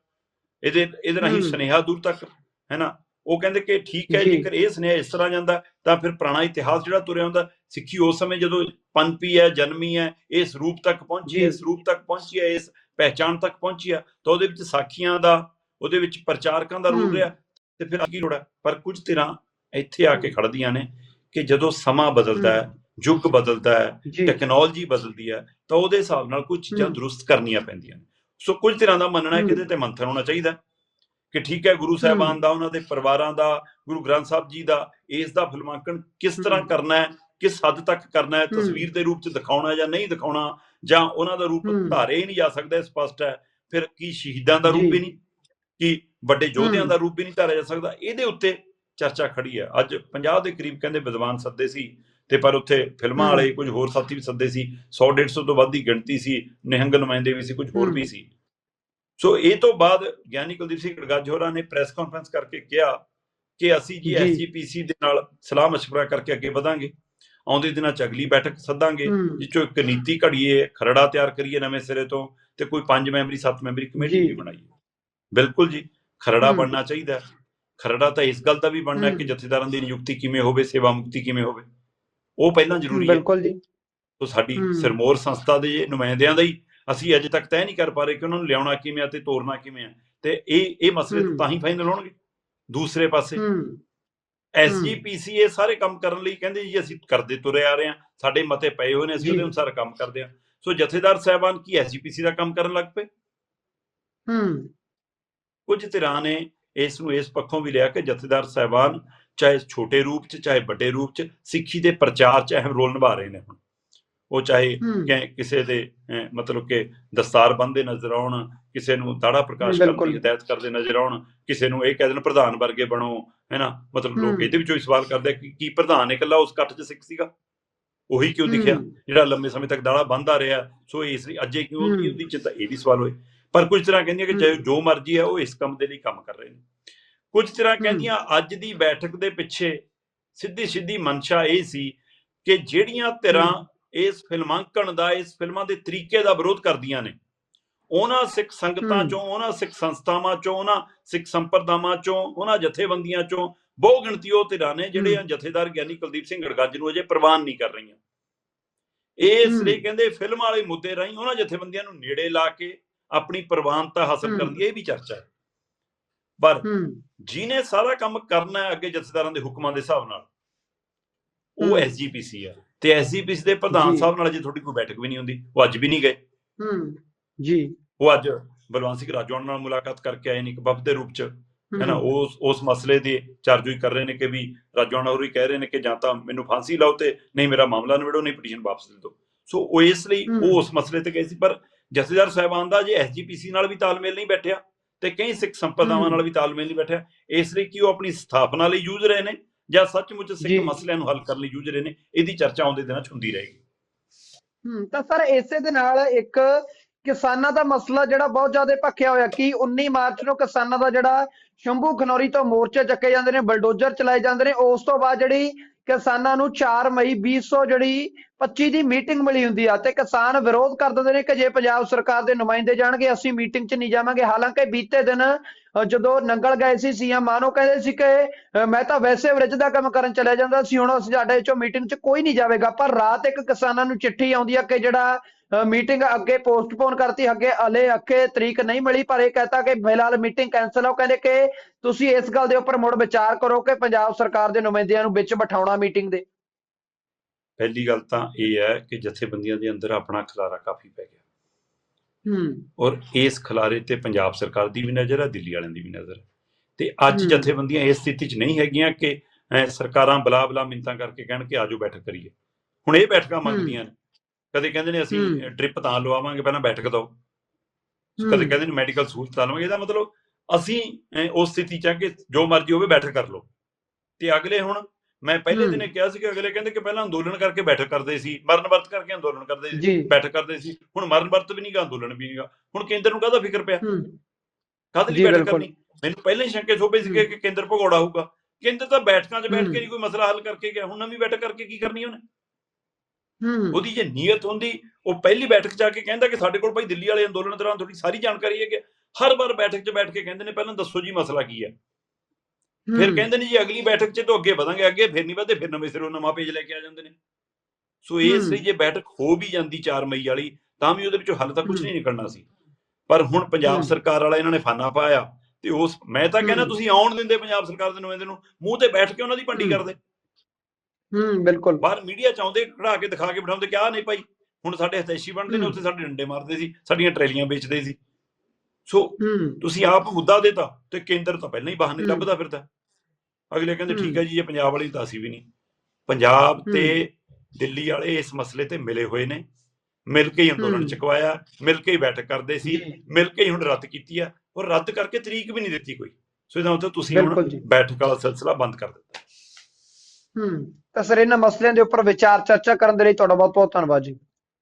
ਇਹਦੇ ਇਹਦੇ ਰਾਹੀਂ। ਸੁਨੇਹਾ ਦੂਰ ਤੱਕ ਹੈ ਨਾ ਉਹ ਕਹਿੰਦੇ ਕਿ ਠੀਕ ਹੈ। ਜੇਕਰ ਇਹ ਸੁਨੇਹਾ ਇਸ ਤਰ੍ਹਾਂ ਜਾਂਦਾ ਤਾਂ ਫਿਰ ਪੁਰਾਣਾ ਇਤਿਹਾਸ ਜਿਹੜਾ ਤੁਰਿਆ ਹੁੰਦਾ ਸਿੱਖੀ ਉਸ ਸਮੇਂ ਜਦੋਂ ਪਨਪੀ ਹੈ ਜਨਮੀ ਹੈ ਇਸ ਰੂਪ ਤੱਕ ਪਹੁੰਚੀ। ਇਸ ਰੂਪ ਤੱਕ ਪਹੁੰਚੀ ਹੈ ਇਸ ਪਹਿਚਾਣ ਤੱਕ ਪਹੁੰਚੀ ਹੈ ਤਾਂ ਉਹਦੇ ਵਿੱਚ ਸਾਖੀਆਂ ਦਾ ਉਹਦੇ ਵਿੱਚ ਪ੍ਰਚਾਰਕਾਂ ਦਾ ਰੋਲ। ਰਿਹਾ ਤੇ ਫਿਰ ਕੀ ਲੋੜ ਹੈ ਪਰ ਕੁਝ ਧਿਰਾਂ ਇੱਥੇ ਆ ਕੇ ਖੜਦੀਆਂ ਨੇ ਕਿ ਜਦੋਂ ਸਮਾਂ ਬਦਲਦਾ ਹੈ ਯੁੱਗ ਬਦਲਦਾ ਹੈ ਟੈਕਨੋਲੋਜੀ ਬਦਲਦੀ ਹੈ ਤਾਂ ਉਹਦੇ ਹਿਸਾਬ ਨਾਲ ਕੁਝ ਚੀਜ਼ਾਂ। ਦਰੁਸਤ ਕਰਨੀਆਂ ਪੈਂਦੀਆਂ ਨੇ ਸੋ ਕੁਝ ਧਿਰਾਂ ਦਾ ਮੰਨਣਾ ਹੈ ਕਿ ਹੂੰ। ਇਹਦੇ ਤੇ ਮੰਥਨ ਹੋਣਾ ਚਾਹੀਦਾ ਕਿ ਠੀਕ ਹੈ ਗੁਰੂ ਸਾਹਿਬਾਨ ਦਾ ਉਹਨਾਂ ਦੇ ਪਰਿਵਾਰਾਂ ਦਾ ਗੁਰੂ ਗ੍ਰੰਥ ਸਾਹਿਬ ਜੀ ਦਾ ਇਸ ਦਾ ਫਿਲਮਾਂਕਣ ਕਿਸ ਤਰ੍ਹਾਂ। ਕਰਨਾ ਹੈ ਕਿਸ ਹੱਦ ਤੱਕ ਕਰਨਾ ਹੈ ਹਮ। ਤਸਵੀਰ ਦੇ ਰੂਪ ਚ ਦਿਖਾਉਣਾ ਜਾਂ ਨਹੀਂ ਦਿਖਾਉਣਾ ਜਾਂ ਉਹਨਾਂ ਦਾ ਰੂਪ ਹਮ। ਧਾਰੇ ਹੀ ਨਹੀਂ ਜਾ ਸਕਦਾ ਇਹ ਸਪਸ਼ਟ ਹੈ ਫਿਰ ਕੀ ਸ਼ਹੀਦਾਂ ਦਾ ਰੂਪ ਜੀ। ਵੀ ਨਹੀਂ ਕੀ ਵੱਡੇ ਯੋਧਿਆਂ ਹਮ। ਦਾ ਰੂਪ ਵੀ ਨਹੀਂ ਧਾਰਿਆ ਜਾ ਸਕਦਾ ਇਹਦੇ ਉੱਤੇ ਚਰਚਾ ਖੜੀ ਹੈ ਅੱਜ 50 ਦੇ ਕਰੀਬ ਕਹਿੰਦੇ ਵਿਦਵਾਨ ਸੱਦੇ ਸੀ ਤੇ ਪਰ ਉੱਥੇ ਫਿਲਮਾਂ ਹਮ। ਵਾਲੇ ਕੁਝ ਹੋਰ ਸਾਥੀ ਵੀ ਸੱਦੇ ਸੀ 100 150 ਤੋਂ ਵੱਧ ਦੀ ਗਿਣਤੀ ਸੀ ਨਿਹੰਗ ਨੁਮਾਇੰਦੇ ਵੀ ਸੀ ਕੁਝ ਹੋਰ ਹਮ। ਵੀ ਸੀ ਸੋ ਇਹ ਤੋਂ ਬਾਅਦ ਗਿਆਨੀ ਕੁਲਦੀਪ ਸਿੰਘ ਗੜਗੱਜ ਹੋਰਾਂ ਨੇ ਪ੍ਰੈਸ ਕਾਨਫਰੰਸ ਕਰਕੇ ਕਿਹਾ ਕਿ ਅਸੀਂ ਜੀ ਜੀ। ਐਸਜੀਪੀਸੀ ਦੇ ਨਾਲ ਸਲਾਹ مشورہ ਕਰਕੇ ਅੱਗੇ ਵਧਾਂਗੇ ਆਉਂਦੇ ਦਿਨਾਂ ਚ ਅਗਲੀ ਬੈਠਕ ਸੱਦਾਂਗੇ ਹਮ, ਜਿਸ ਚੋਂ ਇੱਕ ਨੀਤੀ ਘੜੀਏ ਖਰੜਾ ਤਿਆਰ ਕਰੀਏ ਨਵੇਂ ਸਿਰੇ ਤੋਂ ਤੇ ਕੋਈ ਪੰਜ ਮੈਂਬਰੀ ਸੱਤ ਮੈਂਬਰੀ ਕਮੇਟੀ। ਵੀ ਬਣਾਈਏ ਬਿਲਕੁਲ ਜੀ ਖਰੜਾ। ਬਣਨਾ ਚਾਹੀਦਾ। ਖਰੜਾ ਤਾਂ ਇਸ ਗੱਲ ਦਾ ਵੀ ਬਣਨਾ ਕਿ। ਜਥੇਦਾਰਾਂ ਦੀ ਨਿਯੁਕਤੀ ਕਿਵੇਂ ਹੋਵੇ ਸੇਵਾ ਮੁਕਤੀ ਕਿਵੇਂ ਹੋਵੇ ਉਹ ਪਹਿਲਾਂ ਜ਼ਰੂਰੀ ਹੈ ਬਿਲਕੁਲ ਜੀ ਤੋਂ ਸਾਡੀ। ਸਿਰਮੌਰ ਸੰਸਥਾ ਦੇ ਨੁਮਾਇੰਦਿਆਂ ਦਾ ਹੀ ਅਸੀਂ ਅਜੇ ਤੱਕ ਤੈਅ ਨਹੀਂ ਕਰ ਪਾ ਰਹੇ ਕਿ ਉਹਨਾਂ ਨੂੰ ਲਿਆਉਣਾ ਕਿਵੇਂ ਆ ਤੇ ਤੋਰਨਾ ਕਿਵੇਂ ਆ ਤੇ ਇਹ ਇਹ ਮਸਲੇ। ਤਾਂ ਹੀ ਫਾਈਨਲ ਹੋਣਗੇ ਦੂਸਰੇ ਪਾਸੇ ਐਸਜੀਪੀਸੀ ਇਹ ਸਾਰੇ ਕੰਮ ਕਰਨ ਲਈ ਕਹਿੰਦੇ ਜੀ ਅਸੀਂ ਕਰਦੇ ਤੁਰੇ ਆ ਰਹੇ ਹਾਂ। ਸਾਡੇ ਮਤੇ ਪਏ ਹੋਏ ਨੇ ਅਸੀਂ। ਉਹਦੇ ਅਨੁਸਾਰ ਕੰਮ ਕਰਦੇ ਹਾਂ। ਸੋ ਜਥੇਦਾਰ ਸਾਹਿਬਾਨ ਕੀ ਐਸਜੀਪੀਸੀ ਦਾ ਕੰਮ ਕਰਨ ਲੱਗ ਪਏ? ਹੂੰ। ਕੁਝ ਧਿਰਾਂ ਨੇ ਇਸ ਨੂੰ ਇਸ ਪੱਖੋਂ ਵੀ ਲਿਆ ਕਿ ਜਥੇਦਾਰ ਸਾਹਿਬਾਨ ਚਾਹੇ ਛੋਟੇ ਰੂਪ 'ਚ ਚਾਹੇ ਵੱਡੇ ਰੂਪ 'ਚ ਸਿੱਖੀ ਦੇ ਪ੍ਰਚਾਰ 'ਚ ਅਹਿਮ ਰੋਲ ਨਿਭਾ ਰਹੇ ਨੇ ਹੁਣ। ਉਹ ਚਾਹੇ ਕਿਸੇ ਦੇ ਮਤਲਬ ਕਿ ਦਸਤਾਰ ਬੰਦੇ ਨਜ਼ਰ ਆਉਣ ਕਿਸੇ ਨੂੰ ਦਾੜਾ ਪ੍ਰਕਾਸ਼ ਕਰਨ। ਦੀ ਹਦਾਇਤ ਕਰਦੇ ਨਜ਼ਰ ਆਉਣ ਕਿਸੇ ਨੂੰ ਇਹ ਕਹਿ ਦੇਣ ਪ੍ਰਧਾਨ ਵਰਗੇ ਬਣੋ ਹੈਨਾ? ਮਤਲਬ ਲੋਕ। ਇਹਦੇ ਵਿੱਚੋਂ ਹੀ ਸਵਾਲ ਕਰਦੇ ਕਿ ਕੀ ਪ੍ਰਧਾਨ ਇਕੱਲਾ ਉਸ ਇਕੱਠ 'ਚ ਸਿੱਖ ਸੀਗਾ? ਉਹੀ ਕਿਉਂ ਦਿਖਿਆ? ਜਿਹੜਾ ਲੰਮੇ ਸਮੇਂ ਤੱਕ ਦਾੜਾ ਬੰਦਾ ਰਿਹਾ ਸੋ ਇਸ ਲਈ ਅੱਜੇ ਕਿਉਂ। ਉਹਦੀ ਚਿੰਤਾ? ਇਹ ਵੀ ਸਵਾਲ ਹੋਏ। ਪਰ ਕੁਝ ਤਰ੍ਹਾਂ ਕਹਿੰਦੀਆਂ ਕਿ ਚਾਹੇ। ਜੋ ਮਰਜ਼ੀ ਹੈ ਉਹ ਇਸ ਕੰਮ ਦੇ ਲਈ ਕੰਮ ਕਰ ਰਹੇ ਨੇ। ਕੁਝ ਤਰ੍ਹਾਂ ਕਹਿੰਦੀਆਂ ਅੱਜ ਦੀ ਬੈਠਕ ਦੇ ਪਿੱਛੇ ਸਿੱਧੀ ਸਿੱਧੀ ਮਨਸ਼ਾ ਇਹ ਸੀ ਕਿ ਜਿਹੜੀਆਂ ਧਿਰਾਂ ਇਸ ਫਿਲਮਾਂਕਣ ਦਾ ਇਸ ਫਿਲਮਾਂ ਦੇ ਤਰੀਕੇ ਦਾ ਵਿਰੋਧ ਕਰਦੀਆਂ ਨੇ ਉਹਨਾਂ ਸਿੱਖ ਸੰਗਤਾਂ। ਚੋਂ ਉਹਨਾਂ ਸਿੱਖ ਸੰਸਥਾਵਾਂ ਚੋਂ ਉਹਨਾਂ ਸਿੱਖ ਸੰਪਰਦਾਵਾਂ ਚੋਂ ਉਹਨਾਂ ਜਥੇਬੰਦੀਆਂ ਚੋਂ ਬਹੁ ਗਿਣਤੀ ਉਹ ਧਿਰਾਂ ਨੇ ਜਿਹੜੇ। ਜਥੇਦਾਰ ਗਿਆਨੀ ਕੁਲਦੀਪ ਸਿੰਘ ਗੜਗੱਜ ਨੂੰ ਅਜੇ ਪ੍ਰਵਾਨ ਨਹੀਂ ਕਰ ਰਹੀਆਂ ਇਸ। ਲਈ ਕਹਿੰਦੇ ਫਿਲਮ ਵਾਲੇ ਮੁੱਦੇ ਰਾਹੀਂ ਉਹਨਾਂ ਜਥੇਬੰਦੀਆਂ ਨੂੰ ਨੇੜੇ ਲਾ ਕੇ ਆਪਣੀ ਪ੍ਰਵਾਨਤਾ ਹਾਸਲ। ਕਰਨ ਦੀ ਇਹ ਵੀ ਚਰਚਾ ਹੈ ਪਰ ਜਿਹਨੇ ਸਾਰਾ ਕੰਮ ਕਰਨਾ ਹੈ ਅੱਗੇ ਜਥੇਦਾਰਾਂ ਦੇ ਹੁਕਮਾਂ ਦੇ ਹਿਸਾਬ ਨਾਲ ਉਹ। ਐਸਜੀਪੀਸੀ ਆ ਤੇ ਐਸਜੀਪੀਸੀ ਦੇ ਪ੍ਰਧਾਨ। ਸਾਹਿਬ ਨਾਲ ਅਜੇ ਤੁਹਾਡੀ ਕੋਈ ਬੈਠਕ ਵੀ ਨਹੀਂ ਹੁੰਦੀ? ਉਹ ਅੱਜ ਵੀ ਨਹੀਂ ਗਏ? ਹੂੰ ਜੀ। ਉਹ ਅੱਜ ਬਲਵੰਤ ਸਿੰਘ ਰਾਜੋਆਣਾ ਨਾਲ ਮੁਲਾਕਾਤ ਕਰਕੇ ਆਏ ਨੇ ਇੱਕ ਵਫਦ ਦੇ ਰੂਪ ਚ ਹੈ ਨਾ? ਉਸ ਉਸ ਮਸਲੇ ਦੀ ਚਾਰਜੋਈ ਕਰ ਰਹੇ ਨੇ ਕਿ ਵੀ ਰਾਜੋਆਣਾ ਹੋਰੀ ਕਹਿ ਰਹੇ ਨੇ ਕਿ ਜਾਂ ਤਾਂ ਮੈਨੂੰ ਫਾਂਸੀ ਲਾਓ ਤੇ ਨਹੀਂ ਮੇਰਾ ਮਾਮਲਾ ਨਿਬੇੜੋ ਨਹੀਂ ਪਟੀਸ਼ਨ ਵਾਪਸ ਦੇ ਦਿਓ। ਸੋ ਉਹ ਇਸ ਲਈ। ਉਹ ਉਸ ਮਸਲੇ ਤੇ ਗਏ ਸੀ ਪਰ ਜਥੇਦਾਰ ਸਾਹਿਬਾਨ ਦਾ ਜੇ ਐਸਜੀਪੀਸੀ ਨਾਲ ਵੀ ਤਾਲਮੇਲ ਨਹੀਂ ਬੈਠਿਆ ਤੇ ਕਈ ਸਿੱਖ ਸੰਪਰਦਾਵਾਂ। ਨਾਲ ਵੀ ਤਾਲਮੇਲ ਨਹੀਂ ਬੈਠਿਆ ਇਸ ਲਈ ਕਿ ਉਹ ਆਪਣੀ ਸਥਾਪਨਾ ਲਈ ਜੂਝ ਰਹੇ ਨੇ? ਜਾਂ ਸੱਚਮੁੱਚ। ਸਿੱਖ ਮਸਲਿਆਂ ਨੂੰ ਹੱਲ ਕਰਨ ਲਈ ਜੂਝ ਰਹੇ ਨੇ ਇਹਦੀ ਚਰਚਾ ਆਉਂਦੇ ਦਿਨਾਂ 'ਚ ਹੁੰਦੀ ਰਹੇਗੀ ਹੂੰ ਤਾਂ ਸਰ ਇਸੇ ਦੇ ਨਾਲ ਇੱਕ ਕਿਸਾਨਾਂ ਦਾ ਮਸਲਾ ਜਿਹੜਾ ਬਹੁਤ ਜ਼ਿਆਦਾ ਭਖਿਆ ਹੋਇਆ ਕਿ 19 ਮਾਰਚ ਨੂੰ ਕਿਸਾਨਾਂ ਦਾ ਜਿਹੜਾ ਸ਼ੰਭੂ ਖਨੌਰੀ ਤੋਂ ਮੋਰਚੇ ਚੱਕੇ ਜਾਂਦੇ ਨੇ ਬਲਡੋਜ਼ਰ ਚਲਾਏ ਜਾਂਦੇ ਨੇ ਉਸ ਤੋਂ ਬਾਅਦ ਜਿਹੜੀ ਕਿਸਾਨਾਂ ਨੂੰ 4 ਮਈ 2000 ਜਿਹੜੀ 25 ਦੀ ਮੀਟਿੰਗ ਮਿਲੀ ਹੁੰਦੀ ਆ ਤੇ ਕਿਸਾਨ ਵਿਰੋਧ ਕਰ ਦਿੰਦੇ ਨੇ ਕਿ ਜੇ ਪੰਜਾਬ ਸਰਕਾਰ ਦੇ ਨੁਮਾਇੰਦੇ ਜਾਣਗੇ ਅਸੀਂ ਮੀਟਿੰਗ 'ਚ ਨਹੀਂ ਜਾਵਾਂਗੇ ਹਾਲਾਂਕਿ ਬੀਤੇ ਦਿਨ ਜਦੋਂ ਨੰਗਲ ਗਏ ਸੀ, ਸੀਐਮ ਉਹ ਕਹਿੰਦੇ ਸੀ ਕਿ ਮੈਂ ਤਾਂ ਵੈਸੇ ਵਰਿਜ ਦਾ ਕੰਮ ਕਰਨ ਚਲਿਆ ਜਾਂਦਾ ਸੀ, ਹੁਣ ਸਾਡੇ ਚੋਂ ਮੀਟਿੰਗ 'ਚ ਕੋਈ ਨਹੀਂ ਜਾਵੇਗਾ, ਪਰ ਰਾਤ ਇੱਕ ਕਿਸਾਨਾਂ ਨੂੰ ਚਿੱਠੀ ਆਉਂਦੀ ਹੈ ਕਿ ਜਿਹੜਾ ਮੀਟਿੰਗ ਅੱਗੇ ਪੋਸਟਪੋਨ ਕਰਤੀ, ਅੱਗੇ ਹਲੇ ਅੱਗੇ ਤਰੀਕ ਨਹੀਂ ਮਿਲੀ, ਪਰ ਇਹ ਕਹਤਾ ਕਿ ਫਿਲਹਾਲ ਮੀਟਿੰਗ ਕੈਨਸਲ ਹੋ ਕਹਿੰਦੇ ਕਿ ਤੁਸੀਂ ਇਸ ਗੱਲ ਦੇ ਉੱਪਰ ਮੁੜ ਵਿਚਾਰ ਕਰੋ ਕਿ ਪੰਜਾਬ ਸਰਕਾਰ ਦੇ ਨੁਮਾਇੰਦਿਆਂ ਨੂੰ ਵਿੱਚ ਬਿਠਾਉਣਾ ਮੀਟਿੰਗ ਦੇ। ਪਹਿਲੀ ਗੱਲ ਤਾਂ ਇਹ ਹੈ ਕਿ ਜਥੇਬੰਦੀਆਂ ਦੇ ਅੰਦਰ ਆਪਣਾ ਖਲਾਰਾ ਕਾਫੀ ਪੈ ਗਿਆ। ਔਰ ਇਸ ਖਲਾਰੇ ਤੇ ਪੰਜਾਬ ਸਰਕਾਰ ਦੀ ਵੀ ਨਜ਼ਰ ਹੈ ਦਿੱਲੀ ਵਾਲਿਆਂ ਦੀ ਵੀ ਨਜ਼ਰ ਹੈ ਤੇ ਅੱਜ। ਜਥੇਬੰਦੀਆਂ ਇਸ ਸਥਿਤੀ 'ਚ ਨਹੀਂ ਹੈਗੀਆਂ ਕਿ ਸਰਕਾਰਾਂ ਬਲਾ ਬਲਾ ਮਿੰਤਾਂ ਕਰਕੇ ਕਹਿਣ ਕਿ ਆਜੋ ਬੈਠਕ ਕਰੀਏ। ਹੁਣ ਇਹ ਬੈਠਕਾਂ ਮੰਗਦੀਆਂ ਨੇ। ਕਦੇ ਕਹਿੰਦੇ ਨੇ ਅਸੀਂ। ਟ੍ਰਿਪ ਤਾਂ ਲਵਾਵਾਂਗੇ ਪਹਿਲਾਂ ਬੈਠਕ ਦਿਓ। ਕਦੇ ਕਹਿੰਦੇ ਨੇ ਮੈਡੀਕਲ ਸਹੂਲਤਾਂ ਲਵਾਂਗੇ ਇਹਦਾ ਮਤਲਬ ਅਸੀਂ ਉਸ ਸਥਿਤੀ 'ਚ ਆ ਕਿ ਜੋ ਮਰਜ਼ੀ ਹੋਵੇ ਬੈਠਕ ਕਰ ਲਓ। ਤੇ ਅਗਲੇ ਹੁਣ ਮੈਂ ਪਹਿਲੇ। ਦਿਨੇ ਕਿਹਾ ਸੀ ਕਿ ਅਗਲੇ ਕਹਿੰਦੇ ਕਿ ਪਹਿਲਾਂ ਅੰਦੋਲਨ ਕਰਕੇ ਬੈਠਕ ਕਰਦੇ ਸੀ ਮਰਨ ਵਰਤ ਕਰਕੇ ਅੰਦੋਲਨ ਕਰਦੇ ਸੀ ਜੀ। ਬੈਠਕ ਕਰਦੇ ਸੀ। ਹੁਣ ਮਰਨ ਵਰਤ ਵੀ ਨਹੀਂਗਾ ਅੰਦੋਲਨ ਵੀ ਨਹੀਂਗਾ ਹੁਣ ਕੇਂਦਰ ਨੂੰ ਕਾਹਦਾ ਫਿਕਰ ਪਿਆ? ਕਾਹਦੇ ਲਈ ਜੀ, ਬੈਠਕ। ਕਰਨੀ? ਮੈਨੂੰ ਪਹਿਲਾਂ ਹੀ ਸ਼ੰਕੇ ਸੋਭੇ ਸੀਗੇ ਕਿ ਕੇਂਦਰ ਭਗੌੜਾ ਹੋਊਗਾ। ਕੇਂਦਰ ਤਾਂ ਬੈਠਕਾਂ 'ਚ ਬੈਠ। ਕੇ ਨਹੀਂ ਕੋਈ ਮਸਲਾ ਹੱਲ ਕਰਕੇ ਗਿਆ। ਹੁਣ ਨਵੀਂ ਬੈਠਕ ਕਰਕੇ ਕੀ ਕਰਨੀ ਉਹਨੇ? ਹੂੰ। ਉਹਦੀ ਜੇ ਨੀਅਤ ਹੁੰਦੀ ਉਹ ਪਹਿਲੀ ਬੈਠਕ ਆ ਕੇ ਕਹਿੰਦਾ ਕਿ ਸਾਡੇ ਕੋਲ ਭਾਈ ਦਿੱਲੀ ਵਾਲੇ ਅੰਦੋਲਨ ਦੌਰਾਨ ਤੁਹਾਡੀ ਸਾਰੀ ਜਾਣਕਾਰੀ ਹੈ। ਕਿ ਹਰ ਵਾਰ ਬੈਠਕ 'ਚ ਬੈਠ ਕੇ ਕਹਿੰਦੇ ਨੇ ਪਹਿਲਾਂ ਦੱਸੋ ਜੀ ਮਸਲਾ ਕੀ ਹੈ? ਫਿਰ ਕਹਿੰਦੇ ਨੇ ਜੀ ਅਗਲੀ ਬੈਠਕ 'ਚ ਤੋਂ ਅੱਗੇ ਵਧਾਂਗੇ ਅੱਗੇ ਫਿਰ ਨਹੀਂ ਵਧਦੇ ਫਿਰ ਨਵੇਂ ਸਿਰੋਂ ਨਵਾਂ ਪੇਜ ਲੈ ਕੇ ਆ ਜਾਂਦੇ ਨੇ ਸੋ ਇਸ। ਲਈ ਜੇ ਬੈਠਕ ਹੋ ਵੀ ਜਾਂਦੀ 4 ਮਈ ਵਾਲੀ ਤਾਂ ਵੀ ਉਹਦੇ ਵਿੱਚੋਂ ਹੱਲ ਤਾਂ ਕੁਝ। ਨਹੀਂ ਨਿਕਲਣਾ ਸੀ ਪਰ ਹੁਣ ਪੰਜਾਬ। ਸਰਕਾਰ ਵਾਲਾ ਇਹਨਾਂ ਨੇ ਫਾਨਾ ਪਾਇਆ ਤੇ ਉਸ ਮੈਂ ਤਾਂ ਕਹਿੰਦਾ। ਤੁਸੀਂ ਆਉਣ ਦਿੰਦੇ ਪੰਜਾਬ ਸਰਕਾਰ ਦੇ ਨੁਮਾਇੰਦੇ ਨੂੰ ਮੂੰਹ ਤੇ ਬੈਠ ਕੇ ਉਹਨਾਂ ਦੀ ਹੂੰ। ਕਰਦੇ ਹੂੰ ਬਿਲਕੁਲ ਬਾਹਰ ਮੀਡੀਆ ਚ ਆਉਂਦੇ ਖੜਾ ਕੇ ਦਿਖਾ ਕੇ ਬਿਠਾਉਂਦੇ ਕਿ ਆਹ ਨਹੀਂ ਭਾਈ ਹੁਣ ਸਾਡੇ ਹਤੈਸ਼ੀ ਬਣਦੇ ਨੇ। ਉੱਥੇ ਸਾਡੇ ਡੰਡੇ ਮਾਰਦੇ ਸੀ ਸਾਡੀਆਂ ਟਰੇਲੀਆਂ ਵੇਚਦੇ ਸੀ ਸੋ ਤੁਸੀਂ ਆਪ ਮੁੱਦਾ ਦੇਤਾ ਤੇ ਕੇਂਦਰ ਤਾਂ ਪਹਿਲਾਂ ਹੀ ਬਹਾਨੇ। ਲੱਭਦਾ ਫਿਰਦਾ ਅਗਲੇ ਕਹਿੰਦੇ। ਠੀਕ ਹੈ ਜੀ ਇਹ ਪੰਜਾਬ ਵਾਲੀ ਤਾਂ ਅਸੀਂ ਵੀ ਨਹੀਂ ਪੰਜਾਬ। ਤੇ ਦਿੱਲੀ ਵਾਲੇ ਇਸ ਮਸਲੇ ਤੇ ਮਿਲੇ ਹੋਏ ਨੇ ਮਿਲ ਕੇ ਹੀ ਅੰਦੋਲਨ। ਚੁਕਵਾਇਆ ਮਿਲ ਕੇ ਹੀ ਬੈਠਕ ਕਰਦੇ ਸੀ। ਮਿਲ ਕੇ ਹੀ ਹੁਣ ਰੱਦ ਕੀਤੀ ਆ ਔਰ ਰੱਦ ਕਰਕੇ ਤਰੀਕ ਵੀ ਨਹੀਂ ਦਿੱਤੀ ਕੋਈ ਸੋ ਇਹਦਾ ਮਤਲਬ ਤੁਸੀਂ ਹੁਣ। ਬੈਠਕ ਵਾਲਾ ਸਿਲਸਿਲਾ ਬੰਦ ਕਰ ਦਿੱਤਾ ਹੂੰ ਤਾਂ ਸਰ ਇਹਨਾਂ ਮਸਲਿਆਂ ਦੇ ਉੱਪਰ ਵਿਚਾਰ ਚਰਚਾ ਕਰਨ ਦੇ ਲਈ ਤੁਹਾਡਾ ਬਹੁਤ ਬਹੁਤ ਧੰਨਵਾਦ ਜੀ